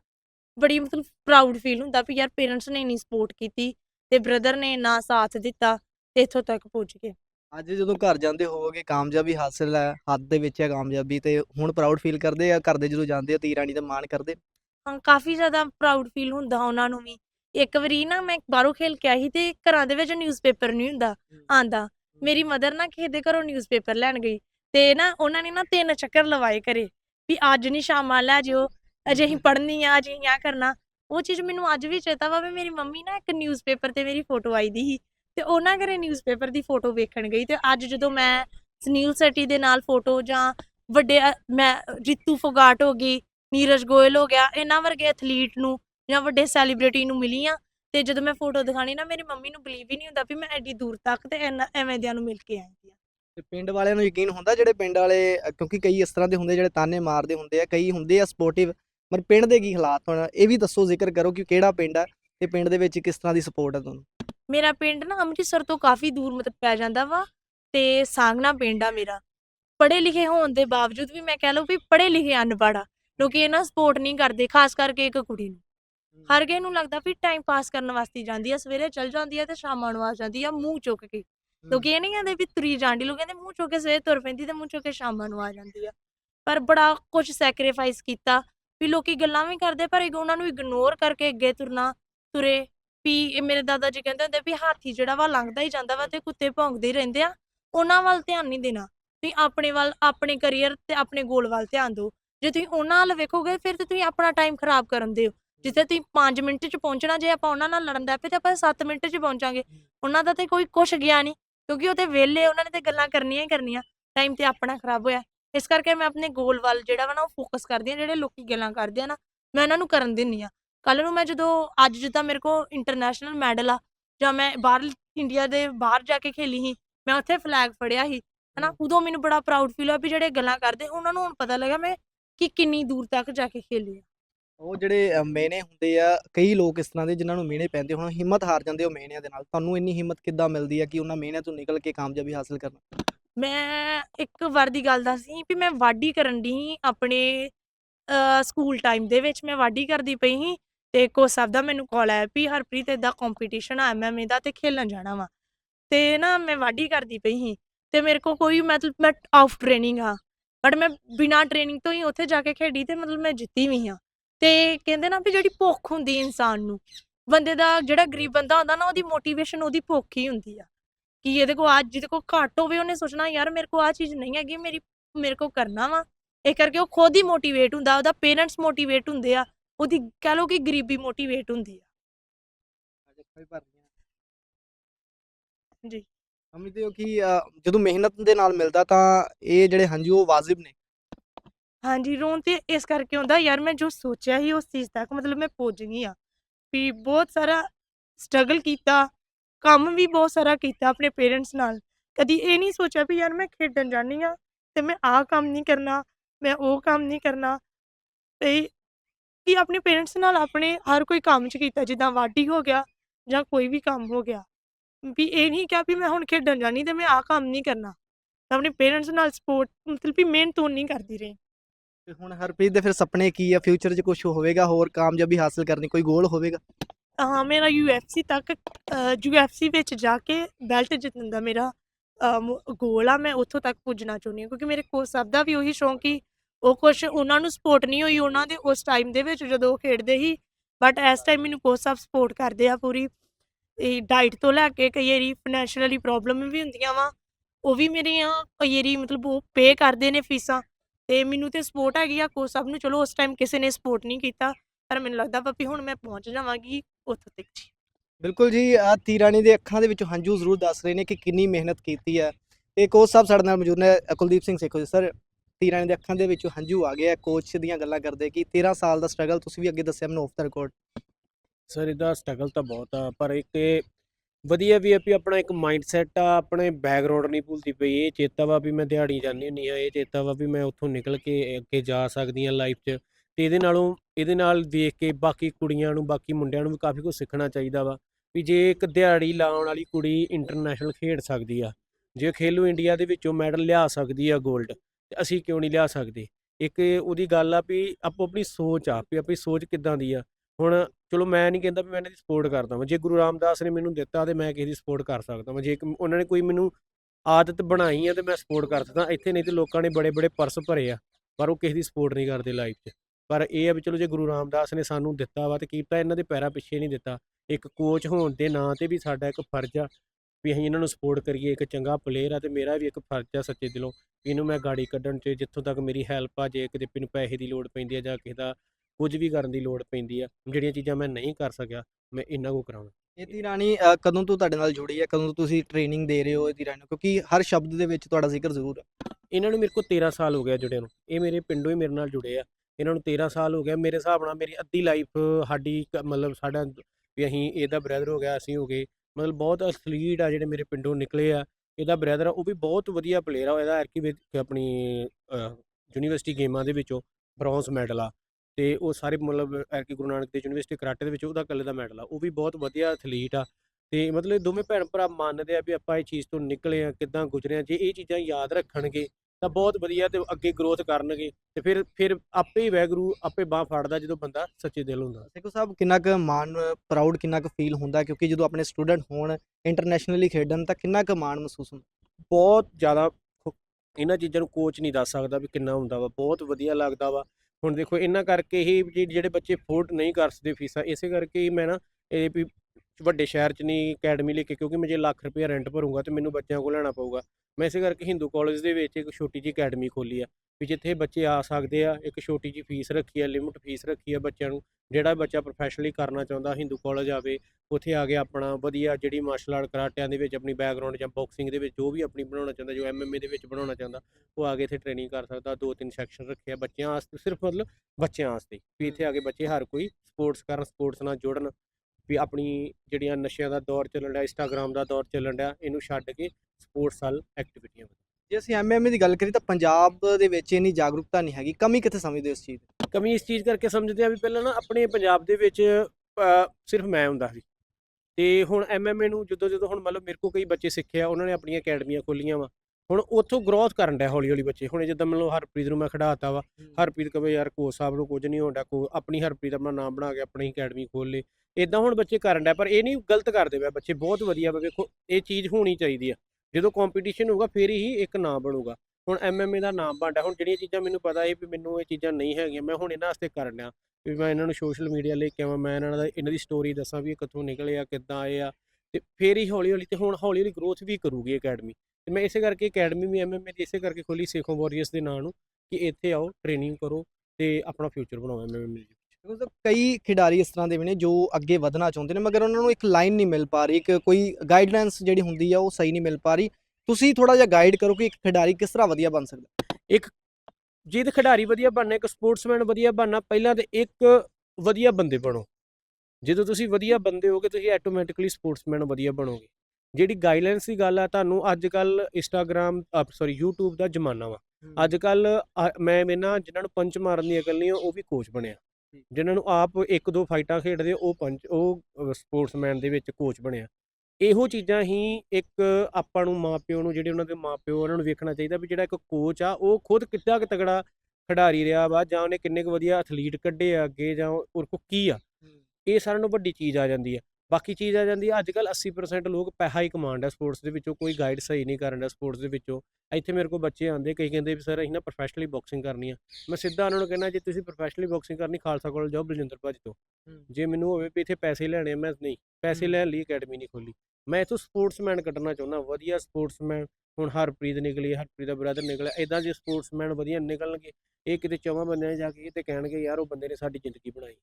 S1: ਬੜੀ ਮਤਲਬ ਪ੍ਰਾਊਡ ਫੀਲ ਹੁੰਦਾ ਵੀ ਯਾਰ ਪੇਰੈਂਟਸ ਨੇ ਇੰਨੀ ਸਪੋਰਟ ਕੀਤੀ ਤੇ ਬ੍ਰਦਰ ਨੇ ਇੰਨਾ ਸਾਥ ਦਿੱਤਾ ਤੇ ਇੱਥੋਂ ਤੱਕ ਪਹੁੰਚ ਗਏ।
S2: ਅੱਜ ਜਦੋਂ ਘਰ ਜਾਂਦੇ ਹੋਵੋਗੇ ਕਾਮਯਾਬੀ ਹਾਸਲ ਹੈ ਹੱਥ ਦੇ ਵਿੱਚ ਹੈ ਕਾਮਯਾਬੀ ਤੇ ਹੁਣ ਪ੍ਰਾਊਡ ਫੀਲ ਕਰਦੇ ਆ ਘਰ ਦੇ ਜਦੋਂ ਜਾਂਦੇ ਆ ਤੀਰਾਣੀ ਦਾ ਮਾਣ ਕਰਦੇ?
S1: ਹਾਂ ਕਾਫੀ ਜ਼ਿਆਦਾ ਪ੍ਰਾਊਡ ਫੀਲ ਹੁੰਦਾ ਉਹਨਾਂ ਨੂੰ ਵੀ। ਇੱਕ ਵਾਰੀ ਨਾ ਮੈਂ ਬਾਹਰੋਂ ਖੇਲ ਕੇ ਆਈ ਤੇ ਘਰਾਂ ਦੇ ਵਿੱਚ ਨਿਊਜ਼ਪੇਪਰ ਨਹੀਂ ਹੁੰਦਾ ਆਂਦਾ ਮੇਰੀ ਮਦਰ ਨਾ ਕਿਸੇ ਦੇ ਘਰੋਂ ਨਿਊਜ਼ਪੇਪਰ ਲੈਣ ਗਈ ਤੇ ਨਾ ਉਹਨਾਂ ਨੇ ਨਾ ਤਿੰਨ ਚੱਕਰ ਲਵਾਏ ਘਰੇ ਵੀ ਅੱਜ ਨਹੀਂ ਸ਼ਾਮਾਂ ਲੈ ਜਿਓ ਅਜੇ ਹੀ ਪੜ੍ਹਨੀ ਆ ਅਜੇ ਹੀ ਆ ਕਰਨਾ। ਉਹ ਚੀਜ਼ ਮੈਨੂੰ ਅੱਜ ਵੀ ਚੇਤਾ ਵਾ ਵੀ ਮੇਰੀ ਮੰਮੀ ਨਾ ਇੱਕ ਨਿਊਜ਼ਪੇਪਰ ਤੇ ਮੇਰੀ ਫੋਟੋ ਆਈ ਦੀ ਸੀ ਤੇ ਉਹਨਾਂ ਘਰੇ ਨਿਊਜ਼ਪੇਪਰ ਦੀ ਫੋਟੋ ਵੇਖਣ ਗਈ ਤੇ ਅੱਜ ਜਦੋਂ ਮੈਂ ਸੁਨੀਲ ਸੈਟੀ ਦੇ ਨਾਲ ਫੋਟੋ ਜਾਂ ਵੱਡੇ ਮੈਂ ਰਿਤੂ ਫੋਗਾਟ ਹੋ ਗਈ ਨੀਰਜ ਗੋਇਲ ਹੋ ਗਿਆ ਇਹਨਾਂ ਵਰਗੇ ਐਥਲੀਟ ਨੂੰ ਜਾਂ ਵੱਡੇ ਸੈਲੀਬ੍ਰਿਟੀ ਨੂੰ ਮਿਲੀ ਆ ਤੇ ਜਦੋਂ ਮੈਂ ਫੋਟੋ ਦਿਖਾਣੀ ਨਾ ਮੇਰੀ ਮੰਮੀ ਨੂੰ ਬਲੀਵ ਹੀ ਨਹੀਂ ਹੁੰਦਾ ਵੀ ਮੈਂ ਐਡੀ ਦੂਰ ਤੱਕ ਤੇ ਇੰਨਾ- ਐਵੇਂ ਦਿਆਂ ਨੂੰ ਮਿਲ ਕੇ ਆਈ ਹਾਂ।
S2: ਤੇ ਪਿੰਡ ਵਾਲਿਆਂ ਨੂੰ ਯਕੀਨ ਹੁੰਦਾ ਜਿਹੜੇ ਪਿੰਡ ਵਾਲੇ ਅ, ਕਿਉਂਕਿ ਕਈ ਇਸ ਤਰ੍ਹਾਂ ਦੇ ਹੁੰਦੇ ਜਿਹੜੇ ਤਾਨੇ ਮਾਰਦੇ ਹੁੰਦੇ ਆ ਕਈ ਹੁੰਦੇ ਆ ਸਪੋਰਟਿਵ ਪਰ ਪਿੰਡ ਦੇ ਕੀ ਹਾਲਾਤ ਹੁਣ ਇਹ ਵੀ ਦੱਸੋ ਜ਼ਿਕਰ ਕਰੋ ਕਿ ਕਿਹੜਾ ਪਿੰਡ ਆ ਤੇ ਪਿੰਡ ਦੇ ਵਿੱਚ ਕਿਸ ਤਰ੍ਹਾਂ ਦੀ ਸਪੋਰਟ ਹੈ ਤੁਹਾਨੂੰ?
S1: ਮੇਰਾ ਪਿੰਡ ਨਾ ਅੰਮ੍ਰਿਤਸਰ ਤੋਂ ਕਾਫੀ ਦੂਰ ਮਤਲਬ ਪੈ ਜਾਂਦਾ ਵਾ ਤੇ ਸਾਂਗਣਾ ਪਿੰਡ ਆ ਮੇਰਾ। ਪੜ੍ਹੇ ਲਿਖੇ ਹੋਣ ਦੇ ਬਾਵਜੂਦ ਵੀ ਮੈਂ ਕਹਿ ਲਓ ਵੀ ਪੜ੍ਹੇ ਲਿਖੇ ਅਨਪੜ੍ਹ ਆ ਲੋਕੀ ਇਹਨਾਂ ਸਪੋਰਟ ਨਹੀਂ ਕਰਦੇ ਖਾਸ ਕਰਕੇ ਇੱਕ ਕੁੜੀ ਨੂੰ। ਹਰ ਕਿਸੇ ਨੂੰ ਲੱਗਦਾ ਵੀ ਟਾਈਮ ਪਾਸ ਕਰਨ ਵਾਸਤੇ ਹੀ ਜਾਂਦੀ ਆ ਸਵੇਰੇ ਚਲ ਜਾਂਦੀ ਆ ਤੇ ਸ਼ਾਮਾਂ ਨੂੰ ਆ ਜਾਂਦੀ ਆ ਮੂੰਹ ਚੁੱਕ ਕੇ। ਲੋਕੀ ਇਹ ਨਹੀਂ ਕਹਿੰਦੇ ਵੀ ਤੁਰੀ ਜਾਂਦੀ ਲੋਕ ਕਹਿੰਦੇ ਮੂੰਹ ਚੁੱਕ ਕੇ ਸਵੇਰੇ ਤੁਰ ਪੈਂਦੀ ਤੇ ਮੂੰਹ ਚੁੱਕ ਕੇ ਸ਼ਾਮਾਂ ਨੂੰ ਆ ਜਾਂਦੀ ਆ। ਪਰ ਬੜਾ ਕੁਝ ਸੈਕਰੀਫਾਈਸ ਕੀਤਾ ਵੀ ਲੋਕੀ ਗੱਲਾਂ ਵੀ ਕਰਦੇ ਪਰ ਇੱਕ ਉਹਨਾਂ ਨੂੰ ਇਗਨੋਰ ਕਰਕੇ ਅੱਗੇ ਤੁਰਨਾ ਤੁਰੇ। ਵੀ ਇਹ ਮੇਰੇ ਦਾਦਾ ਜੀ ਕਹਿੰਦੇ ਹੁੰਦੇ ਵੀ ਹਾਥੀ ਜਿਹੜਾ ਵਾ ਲੰਘਦਾ ਹੀ ਜਾਂਦਾ ਵਾ ਤੇ ਕੁੱਤੇ ਭੌਂਕਦੇ ਹੀ ਰਹਿੰਦੇ ਆ ਉਹਨਾਂ ਵੱਲ ਧਿਆਨ ਨਹੀਂ ਦੇਣਾ। ਤੁਸੀਂ ਆਪਣੇ ਵੱਲ ਆਪਣੇ ਕੈਰੀਅਰ ਤੇ ਆਪਣੇ ਗੋਲ ਵੱਲ ਧਿਆਨ ਦਿਓ। ਜੇ ਤੁਸੀਂ ਉਹਨਾਂ ਵੱਲ ਵੇਖੋਗੇ ਫਿਰ ਤੇ ਤੁਸੀਂ ਆਪਣਾ ਟਾਈਮ ਖਰਾਬ ਕਰਨ ਦਿਓ। ਜਿੱਥੇ ਤੁਸੀਂ 5 ਮਿੰਟ 'ਚ ਪਹੁੰਚਣਾ ਜੇ ਆਪਾਂ ਉਹਨਾਂ ਨਾਲ ਲੜਨ ਦਾ ਪਏ ਤੇ ਆਪਾਂ 7 ਮਿੰਟ 'ਚ ਪਹੁੰਚਾਂਗੇ। ਉਹਨਾਂ ਦਾ ਤੇ ਕੋਈ ਕੁਛ ਗਿਆ ਨਹੀਂ ਕਿਉਂਕਿ ਉਹ ਤੇ ਵਿਹਲੇ ਉਹਨਾਂ ਨੇ ਤੇ ਗੱਲਾਂ ਕਰਨੀਆਂ ਹੀ ਕਰਨੀਆਂ। ਟਾਈਮ ਤੇ ਆਪਣਾ ਖਰਾਬ ਹੋਇਆ। ਇਸ ਕਰਕੇ ਮੈਂ ਆਪਣੇ ਗੋਲ ਵੱਲ ਜਿਹੜਾ ਵਾ ਨਾ ਉਹ ਫੋਕਸ ਕਰਦੀ ਆ ਜਿਹੜੇ ਲੋਕੀ ਗੱਲਾਂ ਕਰਦੇ ਆ ਨਾ ਮੈਂ ਉਹਨਾਂ ਨੂੰ ਕਰਨ ਦਿੰਨੀ ਆ ਕੱਲ ਨੂੰ ਮੈਂ ਜਦੋਂ ਅੱਜ ਜਿੱਦਾਂ ਮੇਰੇ ਕੋਲ ਇੰਟਰਨੈਸ਼ਨਲ ਮੈਡਲ ਆ ਜਾਂ ਮੈਂ ਬਾਹਰ ਇੰਡੀਆ ਦੇ ਬਾਹਰ ਜਾ ਕੇ ਖੇਲੀ ਸੀ ਮੈਂ ਉੱਥੇ ਫਲੈਗ ਫੜਿਆ ਸੀ ਹਨਾ? ਉਦੋਂ ਮੈਨੂੰ ਬੜਾ ਪ੍ਰਾਊਡ ਫੀਲ ਹੋਇਆ ਵੀ ਜਿਹੜੇ ਗੱਲਾਂ ਕਰਦੇ ਉਹਨਾਂ ਨੂੰ ਹੁਣ ਪਤਾ ਲੱਗਾ ਮੈਂ ਕਿ ਕਿੰਨੀ ਦੂਰ ਤੱਕ ਜਾ ਕੇ ਖੇਲੀ ਆ।
S2: ਉਹ ਜਿਹੜੇ ਅ, ਮਿਹਣੇ ਹੁੰਦੇ ਆ ਕਈ ਲੋਕ ਇਸ ਤਰ੍ਹਾਂ ਦੇ ਜਿਨ੍ਹਾਂ ਨੂੰ ਮਿਹਣੇ ਪੈਂਦੇ ਹੁਣ ਹਿੰਮਤ ਹਾਰ ਜਾਂਦੇ ਉਹ ਮਿਹਣਿਆਂ ਦੇ ਨਾਲ। ਤੁਹਾਨੂੰ ਇੰਨੀ ਹਿੰਮਤ ਕਿੱਦਾਂ ਮਿਲਦੀ ਹੈ ਕਿ ਉਹਨਾਂ ਮਿਹਣਿਆਂ ਤੋਂ ਨਿਕਲ ਕੇ ਕਾਮਯਾਬੀ ਹਾਸਲ ਕਰਨਾ?
S1: ਮੈਂ ਇੱਕ ਵਾਰ ਦੀ ਗੱਲ ਦੱਸਦੀ ਵੀ ਮੈਂ ਵਾਢੀ ਕਰਨ ਦੀ ਸੀ ਆਪਣੇ ਸਕੂਲ ਟਾਈਮ ਦੇ ਵਿੱਚ। ਮੈਂ ਵਾਢੀ ਕਰਦੀ ਪਈ ਸੀ ਤੇ ਕੋਚ ਸਾਹਿਬ ਦਾ ਮੈਨੂੰ ਕਾਲ ਆਇਆ ਵੀ ਹਰਪ੍ਰੀਤ ਇਦਾਂ ਕੰਪੀਟੀਸ਼ਨ ਆ ਐਮਐਮਏ ਦਾ ਤੇ ਖੇਲਣ ਜਾਣਾ ਵਾ। ਤੇ ਨਾ ਮੈਂ ਵਾਢੀ ਕਰਦੀ ਪਈ ਸੀ ਤੇ ਮੇਰੇ ਕੋ ਕੋਈ ਮਤਲਬ ਮੈਂ ਆਫ ਟ੍ਰੇਨਿੰਗ ਆ। ਬਟ ਮੈਂ ਬਿਨਾ ਟ੍ਰੇਨਿੰਗ ਤੋਂ ਹੀ ਉੱਥੇ ਜਾ ਕੇ ਖੇਡੀ ਤੇ ਮਤਲਬ ਮੈਂ ਜਿੱਤੀ ਵੀ ਹਾਂ। ਤੇ ਕਹਿੰਦੇ ਨਾ ਵੀ ਜਿਹੜੀ ਭੁੱਖ ਹੁੰਦੀ ਇਨਸਾਨ ਨੂੰ ਬੰਦੇ ਦਾ ਜਿਹੜਾ ਗਰੀਬ ਬੰਦਾ ਹੁੰਦਾ ਨਾ ਉਹਦੀ ਮੋਟੀਵੇਸ਼ਨ ਉਹਦੀ ਭੁੱਖ ਹੀ ਹੁੰਦੀ ਆ। ਕਿ ਇਹਦੇ ਕੋ ਅੱਜ ਜਿਹਦੇ ਕੋ ਘੱਟ ਹੋਵੇ ਉਹਨੇ ਸੋਚਣਾ ਯਾਰ ਮੇਰੇ ਕੋ ਆ ਚੀਜ਼ ਨਹੀਂ ਹੈਗੀ ਮੇਰੀ ਮੇਰੇ ਕੋ ਕਰਨਾ ਵਾ। ਇਹ ਕਰਕੇ ਉਹ ਖੁਦ ਹੀ ਮੋਟੀਵੇਟ ਹੁੰਦਾ ਉਹਦਾ ਪੇਰੈਂਟਸ ਮੋਟੀਵੇਟ ਹੁੰਦੇ ਆ ਉਹਦੀ ਕਹਿ ਲਓ ਕਿ ਗਰੀਬੀ ਮੋਟੀਵੇਟ ਹੁੰਦੀ ਆ। ਜੀ।
S2: ਸਮਝਦੇ ਹੋ ਕਿ ਜਦੋਂ ਮਿਹਨਤ ਦੇ ਨਾਲ ਮਿਲਦਾ ਤਾਂ ਇਹ ਜਿਹੜੇ ਹੰਝੂ ਉਹ ਵਾਜਿਬ ਨੇ।
S1: ਹਾਂਜੀ, ਰੋਣ ਤੇ ਇਸ ਕਰਕੇ ਹੁੰਦਾ ਯਾਰ ਮੈਂ ਜੋ ਸੋਚਿਆ ਸੀ ਉਸ ਚੀਜ਼ ਤੱਕ ਮਤਲਬ ਮੈਂ ਪੁੱਜ ਗਈ ਆ ਵੀ ਬਹੁਤ ਸਾਰਾ ਸਟਰਗਲ ਕੀਤਾ, ਕੰਮ ਵੀ ਬਹੁਤ ਸਾਰਾ ਕੀਤਾ ਆਪਣੇ ਪੇਰੈਂਟਸ ਨਾਲ। ਕਦੀ ਇਹ ਨਹੀਂ ਸੋਚਿਆ ਵੀ ਯਾਰ ਮੈਂ ਖੇਡਣ ਜਾਣੀ ਆ ਤੇ ਮੈਂ ਆਹ ਕੰਮ ਨਹੀਂ ਕਰਨਾ, ਮੈਂ ਉਹ ਕੰਮ ਨਹੀਂ ਕਰਨਾ। ਤੇ ਕਿ ਆਪਣੇ ਪੇਰੈਂਟਸ ਨਾਲ ਆਪਣੇ ਹਰ ਕੋਈ ਕੰਮ ਚ ਕੀਤਾ, ਜਿੱਦਾਂ ਵਾਢੀ ਹੋ ਗਿਆ ਜਾਂ ਕੋਈ ਵੀ ਕੰਮ ਹੋ ਗਿਆ। ਵੀ ਇਹ ਨਹੀਂ ਕਿਹਾ ਵੀ ਮੈਂ ਹੁਣ ਖੇਡਣ ਜਾਣੀ ਤੇ ਮੈਂ ਆਹ ਕੰਮ ਨਹੀਂ ਕਰਨਾ। ਆਪਣੇ ਪੇਰੈਂਟਸ ਨਾਲ ਸਪੋਰਟ ਮਤਲਬ ਵੀ ਮਿਹਨਤ ਉਹ ਨਹੀਂ ਕਰਦੀ ਰਹੀ।
S2: ਤੇ ਹੁਣ ਹਰਪ੍ਰੀਤ ਦੇ ਫਿਰ ਸੁਪਨੇ ਕੀ ਆ? ਫਿਊਚਰ 'ਚ ਕੁਝ ਹੋਵੇਗਾ? ਹੋਰ ਕਾਮਯਾਬੀ ਹਾਸਲ ਕਰਨੀ ਕੋਈ ਗੋਲ ਹੋਵੇਗਾ?
S1: ਹਾਂ, ਮੇਰਾ UFC ਤੱਕ UFC ਵਿੱਚ ਜਾ ਕੇ ਬੈਲਟ ਜਿੱਤਣ ਦਾ ਮੇਰਾ ਗੋਲ ਆ। ਮੈਂ ਉੱਥੋਂ ਤੱਕ ਪੁੱਜਣਾ ਚਾਹੁੰਦੀ ਹਾਂ, ਕਿਉਂਕਿ ਮੇਰੇ ਕੋਚ ਸਾਹਿਬ ਦਾ ਵੀ ਉਹੀ ਸ਼ੌਂਕ ਸੀ ਉਹ ਕੁਛ ਉਹਨਾਂ ਨੂੰ ਸਪੋਰਟ ਨਹੀਂ ਹੋਈ ਉਹਨਾਂ ਦੇ ਉਸ ਟਾਈਮ ਦੇ ਵਿੱਚ ਜਦੋਂ ਉਹ ਖੇਡਦੇ ਸੀ। ਬਟ ਇਸ ਟਾਈਮ ਮੈਨੂੰ ਕੋਚ ਸਾਹਿਬ ਸਪੋਰਟ ਕਰਦੇ ਆ ਪੂਰੀ। ਇਹ ਡਾਈਟ ਤੋਂ ਲੈ ਕੇ ਕਈ ਵਾਰੀ ਫਾਈਨੈਂਸ਼ੀਅਲੀ ਪ੍ਰੋਬਲਮ ਵੀ ਹੁੰਦੀਆਂ ਵਾ। ਉਹ ਵੀ ਮੇਰੀਆਂ ਕਈ ਵਾਰੀ ਮਤਲਬ ਉਹ ਪੇ ਕਰਦੇ ਨੇ ਫੀਸਾਂ। ਤੇ ਮੈਨੂੰ ਤੇ ਸਪੋਰਟ ਹੈਗੀ ਆ ਕੋਚ ਸਾਹਿਬ ਨੂੰ ਚਲੋ ਉਸ ਟਾਈਮ ਕਿਸੇ ਨੇ ਸਪੋਰਟ ਨਹੀਂ ਕੀਤਾ ਪਰ ਮੈਨੂੰ ਲੱਗਦਾ ਵਾ ਵੀ ਹੁਣ ਮੈਂ ਪਹੁੰਚ ਜਾਵਾਂਗੀ ਉੱਥੋਂ ਤੱਕ ਜੀ।
S2: ਬਿਲਕੁਲ ਜੀ ਆ ਤੀਰਾਣੀ ਦੇ ਅੱਖਾਂ ਦੇ ਵਿੱਚੋਂ ਹੰਝੂ ਜ਼ਰੂਰ ਦੱਸ ਰਹੇ ਨੇ ਕਿ ਕਿੰਨੀ ਮਿਹਨਤ ਕੀਤੀ ਹੈ ਤੇ ਕੋਚ ਸਾਹਿਬ ਸਾਡੇ ਨਾਲ ਮੌਜੂਦ ਨੇ ਕੁਲਦੀਪ ਸਿੰਘ ਸੇਖੋ ਜੀ। ਸਰ ਤੀਰਾਣੀ ਦੇ ਅੱਖਾਂ ਦੇ ਵਿੱਚੋਂ ਹੰਝੂ ਆ ਗਿਆ ਕੋਚ ਦੀਆਂ ਗੱਲਾਂ ਕਰਦੇ ਕਿ 13 ਸਾਲ ਦਾ ਸਟਰਗਲ ਤੁਸੀਂ ਵੀ ਅੱਗੇ ਦੱਸਿਆ ਮੈਨੂੰ ਆਫ ਦਾ ਰਿਕਾਰਡ
S3: ਸਰ ਇਹਦਾ ਸਟਰਗਲ ਤਾਂ ਬਹੁਤ ਆ ਪਰ ਇੱਕ ਇਹ ਵਧੀਆ ਵੀ ਆ ਵੀ ਆਪਣਾ ਇੱਕ ਮਾਈਂਡਸੈਟ ਆ, ਆਪਣੇ ਬੈਕਗ੍ਰਾਉਂਡ ਨਹੀਂ ਭੁੱਲਦੀ ਪਈ। ਇਹ ਚੇਤਾ ਵਾ ਵੀ ਮੈਂ ਦਿਹਾੜੀ ਜਾਂਦੀ ਹੁੰਦੀ ਆ ਇਹ ਚੇਤਾ ਵਾ ਵੀ ਮੈਂ ਉੱਥੋਂ ਨਿਕਲ ਕੇ ਅੱਗੇ ਜਾ ਸਕਦੀ ਆ ਲਾਈਫ 'ਚ। ਤੇ ਇਹਦੇ ਨਾਲੋਂ, ਇਹਦੇ ਨਾਲ ਦੇਖ ਕੇ ਬਾਕੀ ਕੁੜੀਆਂ ਨੂੰ, ਬਾਕੀ ਮੁੰਡਿਆਂ ਨੂੰ ਵੀ ਕਾਫੀ ਕੁਝ ਸਿੱਖਣਾ ਚਾਹੀਦਾ ਵਾ। ਵੀ ਜੇ ਇੱਕ ਦਿਹਾੜੀ ਲਾਉਣ ਵਾਲੀ ਕੁੜੀ ਇੰਟਰਨੈਸ਼ਨਲ ਖੇਡ ਸਕਦੀ ਆ, ਜੇ ਖੇਲੋ ਇੰਡੀਆ ਦੇ ਵਿੱਚੋਂ ਮੈਡਲ ਲਿਆ ਸਕਦੀ ਆ 골ਡ ਤੇ ਅਸੀਂ ਕਿਉਂ ਨਹੀਂ ਲਿਆ ਸਕਦੇ? ਇੱਕ ਉਹਦੀ ਗੱਲ ਆ ਵੀ ਆਪੋ ਆਪਣੀ ਸੋਚ ਆ, ਵੀ ਆਪਣੀ ਸੋਚ ਕਿੱਦਾਂ ਦੀ ਆ? ਹੁਣ ਚਲੋ ਮੈਂ ਨਹੀਂ ਕਹਿੰਦਾ ਵੀ ਮੈਂ ਇਹਨਾਂ ਦੀ ਸਪੋਰਟ ਕਰਦਾ ਵਾਂ। ਜੇ ਗੁਰੂ ਰਾਮਦਾਸ ਨੇ ਮੈਨੂੰ ਦਿੱਤਾ ਤੇ ਮੈਂ ਕਿਸੇ ਦੀ ਸਪੋਰਟ ਕਰ ਸਕਦਾ ਵਾਂ। ਜੇ ਉਹਨਾਂ ਨੇ ਕੋਈ ਮੈਨੂੰ ਆਦਤ ਬਣਾਈ ਆ ਤੇ ਮੈਂ ਸਪੋਰਟ ਕਰ ਸਕਦਾ। ਇੱਥੇ ਨਹੀਂ ਤੇ ਲੋਕਾਂ ਨੇ ਬੜੇ ਬੜੇ ਪਰਸ ਭਰੇ ਆ, ਪਰ ਉਹ ਕਿਸੇ ਦੀ ਸਪੋਰਟ ਨਹੀਂ ਕਰਦੇ ਲਾਈਫ 'ਚ। ਪਰ ਇਹ ਆ ਵੀ ਚਲੋ ਜੇ ਗੁਰੂ ਰਾਮਦਾਸ ਨੇ ਸਾਨੂੰ ਦਿੱਤਾ ਵਾ ਤੇ ਕੀਤਾ ਇਹਨਾਂ ਦੇ ਪੈਰਾਂ ਪਿੱਛੇ ਨਹੀਂ ਦਿੱਤਾ। ਇੱਕ ਕੋਚ ਹੋਣ ਦੇ ਨਾਂ ਤੇ ਵੀ ਸਾਡਾ ਇੱਕ ਫਰਜ਼ ਆ ਵੀ ਅਸੀਂ ਇਹਨਾਂ ਨੂੰ ਸਪੋਰਟ ਕਰੀਏ, ਇੱਕ ਚੰਗਾ ਪਲੇਅਰ ਆ ਤੇ ਮੇਰਾ ਵੀ ਇੱਕ ਫਰਜ਼ ਆ ਸੱਚੇ ਦਿਲੋਂ। ਵੀ ਇਹਨੂੰ ਮੈਂ ਗਾੜੀ ਕੱਢਣ 'ਚ ਜਿੱਥੋਂ ਤੱਕ ਮੇਰੀ ਹੈਲਪ ਆ, ਜੇ ਕਿਤੇ ਮੈਨੂੰ ਪੈਸੇ ਦੀ ਲੋੜ ਪੈਂਦੀ ਆ ਜਾਂ ਕਿਸੇ ਦਾ ਕੁਝ ਵੀ ਕਰਨ ਦੀ ਲੋੜ ਪੈਂਦੀ ਆ ਜਿਹੜੀਆਂ ਚੀਜ਼ਾਂ ਮੈਂ ਨਹੀਂ ਕਰ ਸਕਿਆ ਮੈਂ ਇਹਨਾਂ ਕੋ ਕਰਾਉਣਾ।
S2: ਇਹ ਤੀਰਾਣੀ ਅ, ਕਦੋਂ ਤੋਂ ਤੁਹਾਡੇ ਨਾਲ ਜੁੜੀ ਹੈ? ਕਦੋਂ ਤੋਂ ਤੁਸੀਂ ਟ੍ਰੇਨਿੰਗ ਦੇ ਰਹੇ ਹੋ ਇਹ ਤੀਰਾਣੀ ਨੂੰ? ਕਿਉਂਕਿ ਹਰ ਸ਼ਬਦ ਦੇ ਵਿੱਚ ਤੁਹਾਡਾ ਜ਼ਿਕਰ ਜ਼ਰੂਰ ਹੈ।
S3: ਇਹਨਾਂ ਨੂੰ ਮੇਰੇ ਕੋਲ 13 ਸਾਲ ਹੋ ਗਿਆ ਜੁੜਿਆਂ ਨੂੰ। ਇਹ ਮੇਰੇ ਪਿੰਡੋਂ ਹੀ ਮੇਰੇ ਨਾਲ ਜੁੜੇ ਆ। ਇਹਨਾਂ ਨੂੰ 13 ਸਾਲ ਹੋ ਗਿਆ ਮੇਰੇ ਹਿਸਾਬ ਨਾਲ ਮੇਰੀ ਅੱਧੀ ਲਾਈਫ ਸਾਡੀ ਕ- ਮਤਲਬ ਸਾਡਾ ਵੀ ਅਸੀਂ ਇਹਦਾ ਬ੍ਰਦਰ ਹੋ ਗਿਆ ਅਸੀਂ ਹੋ ਗਏ। ਮਤਲਬ ਬਹੁਤ ਅਥਲੀਟ ਆ ਜਿਹੜੇ ਮੇਰੇ ਪਿੰਡੋਂ ਨਿਕਲੇ ਆ। ਇਹਦਾ ਬ੍ਰਦਰ ਆ ਉਹ ਵੀ ਬਹੁਤ ਵਧੀਆ ਪਲੇਅਰ ਆ। ਇਹਦਾ ਐਰਕੀ ਵਿੱਚ ਆਪਣੀ ਯੂਨੀਵਰਸਿਟੀ ਗੇਮਾਂ ਦੇ ਵਿੱਚੋਂ ਬ੍ਰੌਂਜ਼ ਮੈਡਲ ਆ। ਤੇ ਉਹ ਸਾਰੇ ਮਤਲਬ ਐਰਕੀ ਗੁਰੂ ਨਾਨਕ ਦੇਵ ਯੂਨੀਵਰਸਿਟੀ ਕਰਾਟੇ ਦੇ ਵਿੱਚ ਉਹਦਾ ਕੱਲੇ ਦਾ ਮੈਡਲ ਆ ਉਹ ਵੀ ਬਹੁਤ ਵਧੀਆ ਐਥਲੀਟ ਆ ਤੇ ਮਤਲਬ ਦੋਵੇਂ ਭੈਣ ਭਰਾ ਮੰਨਦੇ ਆ ਵੀ ਆਪਾਂ ਇਹ ਚੀਜ਼ ਤੋਂ ਨਿਕਲੇ ਆ ਕਿੱਦਾਂ ਗੁਜ਼ਰੇ ਆ ਜੇ ਇਹ ਚੀਜ਼ਾਂ ਯਾਦ ਰੱਖਣਗੇ ਤਾਂ ਬਹੁਤ ਵਧੀਆ ਤੇ ਅੱਗੇ ਗਰੋਥ ਕਰਨਗੇ ਤੇ ਫਿਰ ਫਿਰ ਆਪੇ ਹੀ ਵੈਗਰੂ ਆਪੇ ਬਾਹ ਫੜਦਾ ਜਦੋਂ ਬੰਦਾ ਸੱਚੇ ਦਿਲ ਹੁੰਦਾ।
S2: ਦੇਖੋ ਸਾਹਿਬ ਕਿੰਨਾ ਕੁ ਮਾਣ ਪ੍ਰਾਊਡ ਕਿੰਨਾ ਕੁ ਫੀਲ ਹੁੰਦਾ ਕਿਉਂਕਿ ਜਦੋਂ ਆਪਣੇ ਸਟੂਡੈਂਟ ਹੋਣ ਇੰਟਰਨੈਸ਼ਨਲੀ ਖੇਡਣ ਤਾਂ ਕਿੰਨਾ ਕੁ ਮਾਣ ਮਹਿਸੂਸ ਹੁੰਦਾ?
S3: ਬਹੁਤ ਜ਼ਿਆਦਾ ਇਹਨਾਂ ਚੀਜ਼ਾਂ ਨੂੰ ਕੋਚ ਨਹੀਂ ਦੱਸ ਸਕਦਾ ਵੀ ਕਿੰਨਾ ਹੁੰਦਾ ਵਾ ਬਹੁਤ ਵਧੀਆ ਲੱਗਦਾ ਵਾ। ਹੁਣ ਦੇਖੋ ਇਹਨਾਂ ਕਰਕੇ ਹੀ ਜਿਹੜੇ ਬੱਚੇ ਅਫੋਰਡ ਨਹੀਂ ਕਰ ਸਕਦੇ ਫੀਸਾਂ, ਇਸੇ ਕਰਕੇ ਹੀ ਮੈਂ ਨਾ ਇਹ ਵੀ ਵੱਡੇ ਸ਼ਹਿਰ 'ਚ ਨਹੀਂ ਅਕੈਡਮੀ ਲੈ ਕੇ, ਕਿਉਂਕਿ ਮੈਂ ਜੇ ਲੱਖ ਰੁਪਏ ਰੈਂਟ ਭਰੂੰਗਾ ਤੇ ਮੈਨੂੰ ਬੱਚਿਆਂ ਕੋਲ ਲੈਣਾ ਪਊਗਾ। ਮੈਂ ਇਸੇ ਕਰਕੇ ਹਿੰਦੂ ਕਾਲਜ ਦੇ ਵਿੱਚ ਇੱਕ ਛੋਟੀ ਜਿਹੀ ਅਕੈਡਮੀ ਖੋਲੀ ਆ, ਵੀ ਜਿੱਥੇ ਬੱਚੇ ਆ ਸਕਦੇ ਆ, ਇੱਕ ਛੋਟੀ ਜਿਹੀ ਫੀਸ ਰੱਖੀ ਆ ਲਿਮਟ ਫੀਸ ਰੱਖੀ ਆ ਬੱਚਿਆਂ ਨੂੰ, ਜਿਹੜਾ ਬੱਚਾ ਪ੍ਰੋਫੈਸ਼ਨਲੀ ਕਰਨਾ ਚਾਹੁੰਦਾ ਹਿੰਦੂ ਕਾਲਜ ਆਵੇ, ਉੱਥੇ ਆ ਕੇ ਆਪਣਾ ਵਧੀਆ ਜਿਹੜੀ ਮਾਰਸ਼ਲ ਆਰਟ ਕਰਾਟਿਆਂ ਦੇ ਵਿੱਚ ਆਪਣੀ ਬੈਕਗ੍ਰਾਉਂਡ ਜਾਂ ਬਾਕਸਿੰਗ ਦੇ ਵਿੱਚ ਜੋ ਵੀ ਆਪਣੀ ਬਣਾਉਣਾ ਚਾਹੁੰਦਾ, ਜੋ ਐਮਐਮਏ ਦੇ ਵਿੱਚ ਬਣਾਉਣਾ ਚਾਹੁੰਦਾ, ਉਹ ਆ ਕੇ ਇੱਥੇ ਟ੍ਰੇਨਿੰਗ ਕਰ ਸਕਦਾ, ਦੋ ਤਿੰਨ ਸੈਕਸ਼ਨ ਰੱਖੇ ਆ ਬੱਚਿਆਂ ਵਾਸਤੇ, ਸਿਰਫ ਮਤਲਬ ਬੱਚਿਆਂ ਵਾਸਤੇ, ਵੀ ਇੱਥੇ ਆ ਕੇ ਬੱਚੇ ਹਰ ਕੋਈ ਸਪੋਰਟਸ ਕਰਨ ਸਪੋਰਟਸ ਨਾਲ ਜੁੜਨ ਵੀ ਆਪਣੀ ਜਿਹੜੀਆਂ ਨਸ਼ਿਆਂ ਦਾ ਦੌਰ ਚੱਲਣ ਡਿਆ ਇੰਸਟਾਗ੍ਰਾਮ ਦਾ ਦੌਰ ਚੱਲਣ ਡਿਆ ਇਹਨੂੰ ਛੱਡ ਕੇ ਸਪੋਰਟਸ ਵੱਲ ਐਕਟੀਵਿਟੀਆਂ
S2: ਜੇ ਅਸੀਂ ਐਮਐਮਏ ਦੀ ਗੱਲ ਕਰੀ ਤਾਂ ਪੰਜਾਬ ਦੇ ਵਿੱਚ ਇੰਨੀ ਜਾਗਰੂਕਤਾ ਨਹੀਂ ਹੈਗੀ ਕਮੀ ਕਿੱਥੇ ਸਮਝਦੇ ਹੋ ਇਸ ਚੀਜ਼ ਦੀ?
S3: ਕਮੀ ਇਸ ਚੀਜ਼ ਕਰਕੇ ਸਮਝਦੇ ਆ ਵੀ ਪਹਿਲਾਂ ਨਾ ਆਪਣੇ ਪੰਜਾਬ ਦੇ ਵਿੱਚ ਸਿਰਫ ਮੈਂ ਹੁੰਦਾ ਸੀ। ਤੇ ਹੁਣ ਐਮਐਮਏ ਨੂੰ ਜਦੋਂ ਜਦੋਂ ਹੁਣ ਮਤਲਬ ਮੇਰੇ ਕੋਲ ਕਈ ਬੱਚੇ ਸਿੱਖੇ ਆ ਉਹਨਾਂ ਨੇ ਆਪਣੀਆਂ ਅਕੈਡਮੀਆਂ ਖੋਲੀਆਂ ਵਾ। ਹੁਣ ਉੱਥੋਂ ਗਰੋਥ ਕਰਨ ਡਿਆ ਹੌਲੀ ਹੌਲੀ ਬੱਚੇ। ਹੁਣ ਜਿੱਦਾਂ ਮਤਲਬ ਹਰਪ੍ਰੀਤ ਨੂੰ ਮੈਂ ਖੜਾਤਾ ਵਾ ਹਰਪ੍ਰੀਤ ਕਵੇ ਯਾਰ ਕੋਚ ਸਾਹਿਬ ਨੂੰ ਕੁਝ ਨਹੀਂ ਹੁੰਦਾ ਕੋ ਆਪਣੀ ਹਰਪ੍ਰੀਤ ਆਪਣਾ ਨਾਮ ਬਣਾ ਕੇ ਆਪਣੀ ਅਕੈਡਮੀ ਖੋਲ ਲੇ। ਇਦਾਂ ਹੁਣ ਬੱਚੇ ਕਰਨ ਡਿਆ ਪਰ ਇਹ ਨਹੀਂ ਗਲਤ ਕਰਦੇ ਪਿਆ ਬੱਚੇ ਬਹੁਤ ਵਧੀਆ ਵਾ। ਵੇਖੋ ਇਹ ਚੀਜ਼ ਹੋਣੀ ਚਾਹੀਦੀ ਆ। ਜਦੋਂ ਕੰਪੀਟੀਸ਼ਨ ਹੋਊਗਾ ਫਿਰ ਹੀ ਇੱਕ ਨਾਮ ਬਣੂਗਾ। ਹੁਣ ਐਮਐਮਏ ਦਾ ਨਾਮ ਬਣਦਾ ਹੁਣ ਜਿਹੜੀਆਂ ਚੀਜ਼ਾਂ ਮੈਨੂੰ ਪਤਾ ਹੈ ਵੀ ਮੈਨੂੰ ਇਹ ਚੀਜ਼ਾਂ ਨਹੀਂ ਹੈਗੀਆਂ ਮੈਂ ਹੁਣ ਇਹਨਾਂ ਵਾਸਤੇ ਕਰਨ ਡਿਆ। ਵੀ ਮੈਂ ਇਹਨਾਂ ਨੂੰ ਸੋਸ਼ਲ ਮੀਡੀਆ ਲੈ ਕੇ ਆਵਾਂ ਮੈਂ ਇਹਨਾਂ ਦਾ ਇਹਨਾਂ ਦੀ ਸਟੋਰੀ ਦੱਸਾਂ ਵੀ ਇਹ ਕਿੱਥੋਂ ਨਿਕਲੇ ਆ ਕਿੱਦਾਂ ਆਏ ਆ। ਤੇ ਫਿਰ ਹੀ ਹੌਲੀ ਹੌਲੀ ਤੇ ਹੁਣ ਹੌਲੀ ਹੌਲੀ ਗਰੋਥ ਵੀ ਕਰੂਗੀ ਅਕੈਡਮੀ ਤੇ ਮੈਂ ਇਸੇ ਕਰਕੇ ਅਕੈਡਮੀ ਵੀ ਐਮਐਮਏ ਦੀ ਇਸੇ ਕਰਕੇ ਖੋਲੀ ਸੇਖੋਂ ਵਾਰੀਅਰਸ ਦੇ ਨਾਂ ਨੂੰ ਕਿ ਇੱਥੇ ਆਓ ਟ੍ਰੇਨਿੰਗ ਕਰੋ ਤੇ ਆਪਣਾ ਫਿਊਚਰ ਬਣਾਓ ਐਮਐਮਏ ਦੇ
S2: ਸਰ ਕਈ ਖਿਡਾਰੀ ਇਸ ਤਰ੍ਹਾਂ ਦੇ ਵੀ ਨੇ ਜੋ ਅੱਗੇ ਵਧਣਾ ਚਾਹੁੰਦੇ ਨੇ ਮਗਰ ਉਹਨਾਂ ਨੂੰ ਇੱਕ ਲਾਈਨ ਨਹੀਂ ਮਿਲ ਪਾ ਰਹੀ ਇੱਕ ਕੋਈ ਗਾਈਡਲਾਈਨਸ ਜਿਹੜੀ ਹੁੰਦੀ ਆ ਉਹ ਸਹੀ ਨਹੀਂ ਮਿਲ ਪਾ ਰਹੀ। ਤੁਸੀਂ ਥੋੜਾ ਜਿਹਾ ਗਾਈਡ ਕਰੋ ਕਿ ਇੱਕ ਖਿਡਾਰੀ ਕਿਸ ਤਰ੍ਹਾਂ ਵਧੀਆ ਬਣ ਸਕਦਾ।
S3: ਜੇ ਤੇ ਖਿਡਾਰੀ ਵਧੀਆ ਬਣਨਾ ਇੱਕ ਸਪੋਰਟਸਮੈਨ ਵਧੀਆ ਬਣਨਾ ਪਹਿਲਾਂ ਤੇ ਇੱਕ ਵਧੀਆ ਬੰਦੇ ਬਣੋ। ਜਦੋਂ ਤੁਸੀਂ ਵਧੀਆ ਬੰਦੇ ਹੋਗੇ ਤੁਸੀਂ ਆਟੋਮੈਟਿਕਲੀ ਸਪੋਰਟਸਮੈਨ ਵਧੀਆ ਬਣੋਗੇ। ਜਿਹੜੀ ਗਾਈਡਲਾਈਨਸ ਦੀ ਗੱਲ ਆ ਤੁਹਾਨੂੰ ਅੱਜ ਕੱਲ ਇੰਸਟਾਗ੍ਰam ਸੌਰੀ YouTube ਦਾ ਜ਼ਮਾਨਾ ਵਾ। ਅੱਜ ਕੱਲ ਮੈਂ ਮੈਨਾਂ ਜਿਨ੍ਹਾਂ ਨੂੰ ਪੰਚ ਮਾਰਨ ਦੀ ਅਕਲ ਨਹੀਂ ਉਹ ਵੀ ਕੋਚ ਬਣਿਆ। ਜਿਨ੍ਹਾਂ ਨੂੰ ਆਪ ਇੱਕ ਦੋ ਫਾਈਟਾਂ ਖੇਡਦੇ ਉਹ ਪੰਚ ਉਹ ਸਪੋਰਟਸਮੈਨ ਦੇ ਵਿੱਚ ਕੋਚ ਬਣਿਆ। ਇਹੋ ਚੀਜ਼ਾਂ ਹੀ ਇੱਕ ਆਪਾਂ ਨੂੰ ਮਾਪਿਓ ਨੂੰ ਜਿਹੜੇ ਉਹਨਾਂ ਦੇ ਮਾਪਿਓ ਉਹਨਾਂ ਨੂੰ ਵੇਖਣਾ ਚਾਹੀਦਾ ਵੀ ਜਿਹੜਾ ਇੱਕ ਕੋਚ ਆ ਉਹ ਖੁਦ ਕਿੱਡਾ ਕੁ ਤਗੜਾ ਖਿਡਾਰੀ ਰਿਹਾ ਵਾ ਜਾਂ ਉਹਨੇ ਕਿੰਨੇ ਕੁ ਵਧੀਆ ਐਥਲੀਟ ਕੱਢੇ ਆ ਅੱਗੇ ਜਾਂ ਉਹ ਕੋ ਕੀ ਆ। ਇਹ ਸਾਰਿਆਂ ਨੂੰ ਵੱਡੀ ਚੀਜ਼ ਆ ਜਾਂਦੀ ਆ। ਬਾਕੀ ਚੀਜ਼ ਆ ਜਾਂਦੀ ਆ ਅੱਜ ਕੱਲ 80% ਲੋਕ ਪੈਸਾ ਹੀ ਕਮਾਉਂਦਾ ਸਪੋਰਟਸ ਦੇ ਵਿੱਚੋਂ ਕੋਈ ਗਾਈਡ ਸਹੀ ਨਹੀਂ ਕਰਨ ਦਾ ਸਪੋਰਟਸ ਦੇ ਵਿੱਚੋਂ। ਇੱਥੇ ਮੇਰੇ ਕੋਲ ਬੱਚੇ ਆਉਂਦੇ ਕਈ ਕਹਿੰਦੇ ਵੀ ਸਰ ਅਸੀਂ ਨਾ ਪ੍ਰੋਫੈਸ਼ਨਲੀ ਬਾਕਸਿੰਗ ਕਰਨੀ ਆ। ਮੈਂ ਸਿੱਧਾ ਉਹਨਾਂ ਨੂੰ ਕਹਿੰਦਾ ਜੇ ਤੁਸੀਂ ਪ੍ਰੋਫੈਸ਼ਨਲੀ ਬਾਕਸਿੰਗ ਕਰਨੀ ਖਾਲਸਾ ਕਾਲਜ ਜਾਓ ਬਲਜਿੰਦਰ ਭਾਜੀ ਤੋਂ। ਜੇ ਮੈਨੂੰ ਹੋਵੇ ਵੀ ਇੱਥੇ ਪੈਸੇ ਲੈਣੇ ਆ, ਮੈਂ ਨਹੀਂ ਪੈਸੇ
S2: ਹੂੰ।
S3: ਲੈਣ ਲਈ ਅਕੈਡਮੀ ਨਹੀਂ ਖੋਲੀ ਮੈਂ ਇੱਥੋਂ ਸਪੋਰਟਸਮੈਨ ਕੱਢਣਾ ਚਾਹੁੰਦਾ ਵਧੀਆ ਸਪੋਰਟਸਮੈਨ ਹੁਣ ਹਰਪ੍ਰੀਤ ਨਿਕਲੀ ਹਰਪ੍ਰੀਤ ਦਾ ਬ੍ਰਦਰ ਨਿਕਲਿਆ ਇਦਾਂ ਜੇ ਸਪੋਰਟਸਮੈਨ ਵਧੀਆ ਨਿਕਲਣਗੇ ਇਹ ਕਿਤੇ ਚੌਵਾਂ ਬੰਦਿਆਂ ਜਾ ਕੇ ਤੇ ਕਹਿਣਗੇ ਯਾਰ ਉਹ ਬੰਦੇ ਨੇ ਸਾਡੀ ਜ਼ਿੰਦਗੀ ਬਣਾਈ।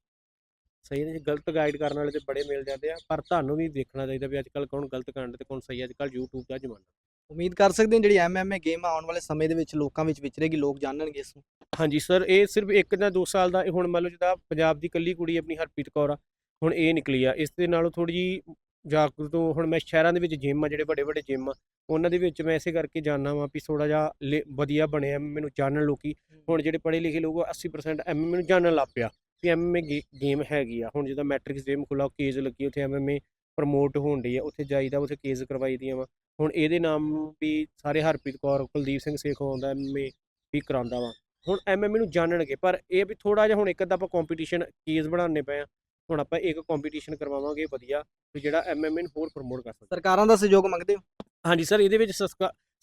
S3: ਸਹੀ ਨੇ ਗਲਤ ਗਾਈਡ ਕਰਨ ਵਾਲੇ ਤੇ ਬੜੇ ਮਿਲ ਜਾਂਦੇ ਆ ਪਰ ਤੁਹਾਨੂੰ ਵੀ ਦੇਖਣਾ ਚਾਹੀਦਾ ਵੀ ਅੱਜ ਕੱਲ ਕੌਣ ਗਲਤ ਕਰਨ ਤੇ ਕੌਣ ਸਹੀ ਅੱਜ ਕੱਲ YouTube ਦਾ ਜ਼ਮਾਨਾ।
S2: ਉਮੀਦ ਕਰ ਸਕਦੇ ਹਾਂ ਜਿਹੜੀ ਐਮਐਮਏ ਗੇਮ ਆਉਣ ਵਾਲੇ ਸਮੇਂ ਦੇ ਵਿੱਚ ਲੋਕਾਂ ਵਿੱਚ ਵਿਚਰੇਗੀ ਲੋਕ ਜਾਣਨਗੇ ਇਸ ਨੂੰ।
S3: ਹਾਂਜੀ ਸਰ ਇਹ ਸਿਰਫ ਇੱਕ ਜਾਂ ਦੋ ਸਾਲ ਦਾ ਹੁਣ ਮੰਨ ਲਓ ਜਿੱਦਾਂ ਪੰਜਾਬ ਦੀ ਕੱਲੀ ਕੁੜੀ ਆਪਣੀ ਹਰਪ੍ਰੀਤ ਕੌਰ ਆ ਹੁਣ ਇਹ ਨਿਕਲੀ ਆ ਇਸ ਦੇ ਨਾਲੋਂ ਥੋੜੀ ਜੀ ਜਾਗਰੂਕ ਤੋਂ ਹੁਣ ਮੈਂ ਸ਼ਹਿਰਾਂ ਦੇ ਵਿੱਚ ਜਿਮ ਆ ਜਿਹੜੇ ਵੱਡੇ ਵੱਡੇ ਜਿਮ ਆ ਉਹਨਾਂ ਦੇ ਵਿੱਚ ਮੈਂ ਇਸੇ ਕਰਕੇ ਜਾਣਦਾ ਵਾਂ ਵੀ ਥੋੜਾ ਜਿਹਾ ਵਧੀਆ ਬਣਿਆ ਮੈਨੂੰ ਜਾਣਨ ਲੋਕੀ। ਹੁਣ ਜਿਹੜੇ ਪੜ੍ਹੇ ਲਿਖੇ ਲੋਕ ਆ, 80% ਐਮਐਮਏ ਨੂੰ ਜਾਣਨ ਲੱਗ ਪਿਆ। ਵੀ ਐਮਐਮਏ ਗੇਮ ਹੈਗੀ ਆ। ਹੁਣ ਜਿੱਦਾਂ ਮੈਟ੍ਰਿਕਸ ਗੇਮ ਖੁੱਲਾ ਕੇਜ ਲੱਗੀ ਉੱਥੇ ਐਮਐਮਏ ਪ੍ਰਮੋਟ ਹੋਣ ਡਈ ਆ। ਉੱਥੇ ਜਾਈਦਾ ਉੱਥੇ ਕੇਸ ਕਰਵਾਈ ਦੀਆਂ ਵਾ। ਹੁਣ ਇਹਦੇ ਨਾਮ ਵੀ ਸਾਰੇ ਹਰਪ੍ਰੀਤ ਕੌਰ ਕੁਲਦੀਪ ਸਿੰਘ ਸੇਖ ਆਉਂਦਾ ਐਮਐਮਏ ਵੀ ਕਰਾਉਂਦਾ ਵਾ। ਹੁਣ ਐਮਐਮਏ ਨੂੰ ਜਾਣਨਗੇ ਪਰ ਇਹ ਵੀ ਥੋੜਾ ਜਿਹਾ ਹੁਣ ਇੱਕ ਅੱਧਾ ਆਪਾਂ ਕੰਪੀਟੀਸ਼ਨ ਕੇਸ ਬਣਾਉਣੇ ਪਏ ਆ। ਹੁਣ ਆਪਾਂ ਇੱਕ ਕੰਪੀਟੀਸ਼ਨ ਕਰਵਾਵਾਂਗੇ ਵਧੀਆ। ਵੀ ਜਿਹੜਾ ਐਮਐਮਏ ਨੂੰ ਹੋਰ ਪ੍ਰਮੋਟ ਕਰ ਸਕਦਾ
S2: ਸਰਕਾਰਾਂ ਦਾ ਸਹਿਯੋਗ ਮੰਗਦੇ ਹੋ?
S3: ਹਾਂਜੀ ਸਰ ਇਹਦੇ ਵਿੱਚ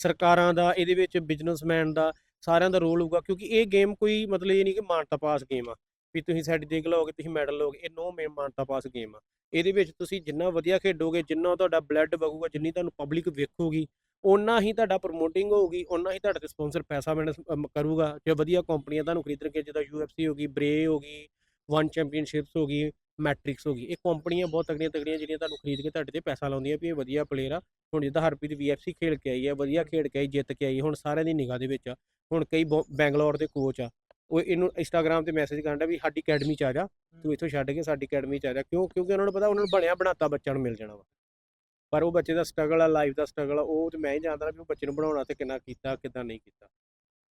S3: ਸਰਕਾਰਾਂ ਦਾ ਇਹਦੇ ਵਿੱਚ ਬਿਜ਼ਨਸਮੈਨ ਦਾ ਸਾਰਿਆਂ ਦਾ ਰੋਲ ਹੋਊਗਾ। ਕਿਉਂਕਿ ਇਹ ਗੇਮ ਕੋਈ ਮਤਲਬ ਇਹ ਨਹੀਂ ਕਿ ਮਾਨਤਾ ਪਾਸ ਗੇਮ ਆ। ਵੀ ਤੁਸੀਂ ਸਾਡੀ ਦੇਖ ਲਓਗੇ, ਤੁਸੀਂ ਮੈਡਲ ਲਓਗੇ, ਇਹ ਨੋ ਮੇ ਮਾਨਤਾ ਪਾਸ ਗੇਮ ਆ। ਇਹਦੇ ਵਿੱਚ ਤੁਸੀਂ ਜਿੰਨਾ ਵਧੀਆ ਖੇਡੋਗੇ, ਜਿੰਨਾ ਤੁਹਾਡਾ ਬਲੱਡ ਵਗੂਗਾ, ਜਿੰਨੀ ਤੁਹਾਨੂੰ ਪਬਲਿਕ ਵੇਖੂਗੀ, ਓਨਾ ਹੀ ਤੁਹਾਡਾ ਪ੍ਰਮੋਟਿੰਗ ਹੋਊਗੀ, ਓਨਾ ਹੀ ਤੁਹਾਡੇ ਤੇ ਸਪਾਂਸਰ ਪੈਸਾ ਮਿਲਣ ਕਰੂਗਾ। ਜੇ ਵਧੀਆ ਕੰਪਨੀਆਂ ਤੁਹਾਨੂੰ ਖਰੀਦਣਗੇ ਜਿੱਦਾਂ UFC ਹੋ ਗਈ ਬਰੇ ਹੋ ਗਈ ਵਨ ਚੈਂਪੀਅਨਸ਼ਿਪਸ ਹੋ ਗਈ ਮੈਟ੍ਰਿਕਸ ਹੋ ਗਈ, ਇਹ ਕੰਪਨੀਆਂ ਬਹੁਤ ਤਗੜੀਆਂ ਤਗੜੀਆਂ ਜਿਹੜੀਆਂ ਤੁਹਾਨੂੰ ਖਰੀਦ ਕੇ ਤੁਹਾਡੇ ਤੇ ਪੈਸਾ ਲਾਉਂਦੀਆਂ ਵੀ ਇਹ ਵਧੀਆ ਪਲੇਅਰ ਆ। ਹੁਣ ਜਿੱਦਾਂ ਹਰਪ੍ਰੀਤ VFC ਖੇਡ ਕੇ ਆਈ ਆ ਵਧੀਆ ਖੇਡ ਕੇ ਆਈ, ਜਿੱਤ ਕੇ ਆਈ, ਹੁਣ ਸਾਰਿਆਂ ਦੀ ਨਿਗਾਹ ਦੇ ਵਿੱਚ ਆ। ਹੁਣ ਕਈ ਬੋ- ਬੈਂਗਲੌਰ ਦੇ ਕੋਚ ਆ। ਉਹ ਇਹਨੂੰ ਇੰਸਟਾਗ੍ਰam ਤੇ ਮੈਸੇਜ ਕਰਦਾ ਵੀ ਸਾਡੀ ਅਕੈਡਮੀ ਚ ਆ ਜਾ ਤੂੰ ਇੱਥੋਂ ਛੱਡ ਕੇ ਸਾਡੀ ਅਕੈਡਮੀ ਚ ਆ ਜਾ। ਕਿਉਂ? ਕਿਉਂਕਿ ਉਹਨਾਂ ਨੂੰ ਪਤਾ ਉਹਨਾਂ ਨੂੰ ਬਣਿਆ ਬਣਾਤਾ ਬੱਚਿਆਂ ਨੂੰ ਮਿਲ ਜਾਣਾ ਵਾ। ਪਰ ਉਹ ਬੱਚੇ ਦਾ ਸਟਰਗਲ ਆ ਲਾਈਫ ਦਾ ਸਟਰਗਲ ਆ ਉਹ ਤੇ ਮੈਂ ਹੀ ਜਾਣਦਾ ਵੀ ਉਹ ਬੱਚੇ ਨੂੰ ਬਣਾਉਣਾ ਤੇ ਕਿੰਨਾ ਕੀਤਾ ਕਿੱਦਾਂ ਨਹੀਂ ਕੀਤਾ।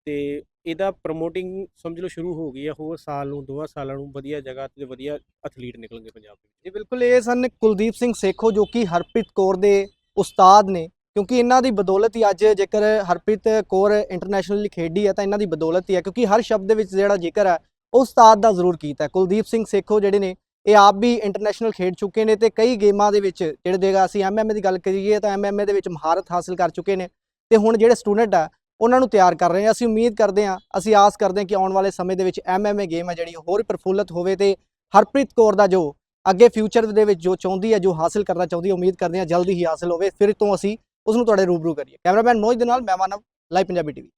S3: ਤੇ ਇਹਦਾ ਪ੍ਰਮੋਟਿੰਗ ਸਮਝ ਲਓ ਸ਼ੁਰੂ ਹੋ ਗਈ ਆ ਹੋਰ ਸਾਲ ਨੂੰ ਦੋਵਾਂ ਸਾਲਾਂ ਨੂੰ ਵਧੀਆ ਜਗ੍ਹਾ ਤੇ ਵਧੀਆ ਐਥਲੀਟ ਨਿਕਲਣਗੇ ਪੰਜਾਬ ਦੇ ਵਿੱਚ।
S2: ਜੀ ਬਿਲਕੁਲ ਇਹ ਸਨ ਕੁਲਦੀਪ ਸਿੰਘ ਸੇਖੋ ਜੋ ਕਿ ਹਰਪ੍ਰੀਤ ਕੌਰ ਦੇ ਉਸਤਾਦ ਨੇ। ਕਿਉਂਕਿ ਇਹਨਾਂ ਦੀ ਬਦੌਲਤ ਹੀ ਅੱਜ ਜੇਕਰ ਹਰਪ੍ਰੀਤ ਕੌਰ ਇੰਟਰਨੈਸ਼ਨਲੀ ਖੇਡੀ ਹੈ ਤਾਂ ਇਹਨਾਂ ਦੀ ਬਦੌਲਤ ਹੀ ਹੈ, ਕਿਉਂਕਿ ਹਰ ਸ਼ਬਦ ਦੇ ਵਿੱਚ ਜਿਹੜਾ ਜ਼ਿਕਰ ਹੈ, ਉਹ ਉਸਤਾਦ ਦਾ ਜ਼ਰੂਰ ਕੀਤਾ ਹੈ। ਕੁਲਦੀਪ ਸਿੰਘ ਸੇਖੋ ਜਿਹੜੇ ਨੇ, ਇਹ ਆਪ ਵੀ ਇੰਟਰਨੈਸ਼ਨਲ ਖੇਡ ਚੁੱਕੇ ਨੇ ਤੇ ਕਈ ਗੇਮਾਂ ਦੇ ਵਿੱਚ ਜਿਹੜੇ ਦੇਗਾ ਅਸੀਂ ਐਮਐਮਏ ਦੀ ਗੱਲ ਕਰੀਏ ਤਾਂ ਐਮਐਮਏ ਦੇ ਵਿੱਚ ਮਹਾਰਤ ਹਾਸਲ ਕਰ ਚੁੱਕੇ ਨੇ ਤੇ ਹੁਣ ਜਿਹੜੇ ਸਟੂਡੈਂਟ ਆ ਉਹਨਾਂ ਨੂੰ ਤਿਆਰ ਕਰ ਰਹੇ ਹਾਂ। ਅਸੀਂ ਉਮੀਦ ਕਰਦੇ ਹਾਂ, ਅਸੀਂ ਆਸ ਕਰਦੇ ਹਾਂ ਕਿ ਆਉਣ ਵਾਲੇ ਸਮੇਂ ਦੇ ਵਿੱਚ ਐਮਐਮਏ ਗੇਮ ਹੈ ਜਿਹੜੀ ਉਹ ਹੋਰ ਪ੍ਰਫੁੱਲਤ ਹੋਵੇ ਤੇ ਹਰਪ੍ਰੀਤ ਕੌਰ ਦਾ ਜੋ ਅੱਗੇ ਫਿਊਚਰ ਦੇ ਵਿੱਚ ਜੋ ਚਾਹੁੰਦੀ ਹੈ, ਜੋ ਹਾਸਲ ਕਰਨਾ ਚਾਹੁੰਦੀ ਹੈ, ਉਮੀਦ ਕਰਦੇ ਹਾਂ ਜਲਦੀ ਹੀ ਹਾਸਲ ਹੋਵੇ। ਫਿਰ ਤੋਂ ਅਸੀਂ ਉਸ ਨੂੰ ਤੁਹਾਡੇ ਰੂਬਰੂ ਕਰੀਏ। ਕੈਮਰਾਮੈਨ ਮੋਹਿਤ ਦੇ ਨਾਲ ਮੈਂ ਮਾਨਵ ਲਾਈਵ ਪੰਜਾਬੀ ਟੀਵੀ।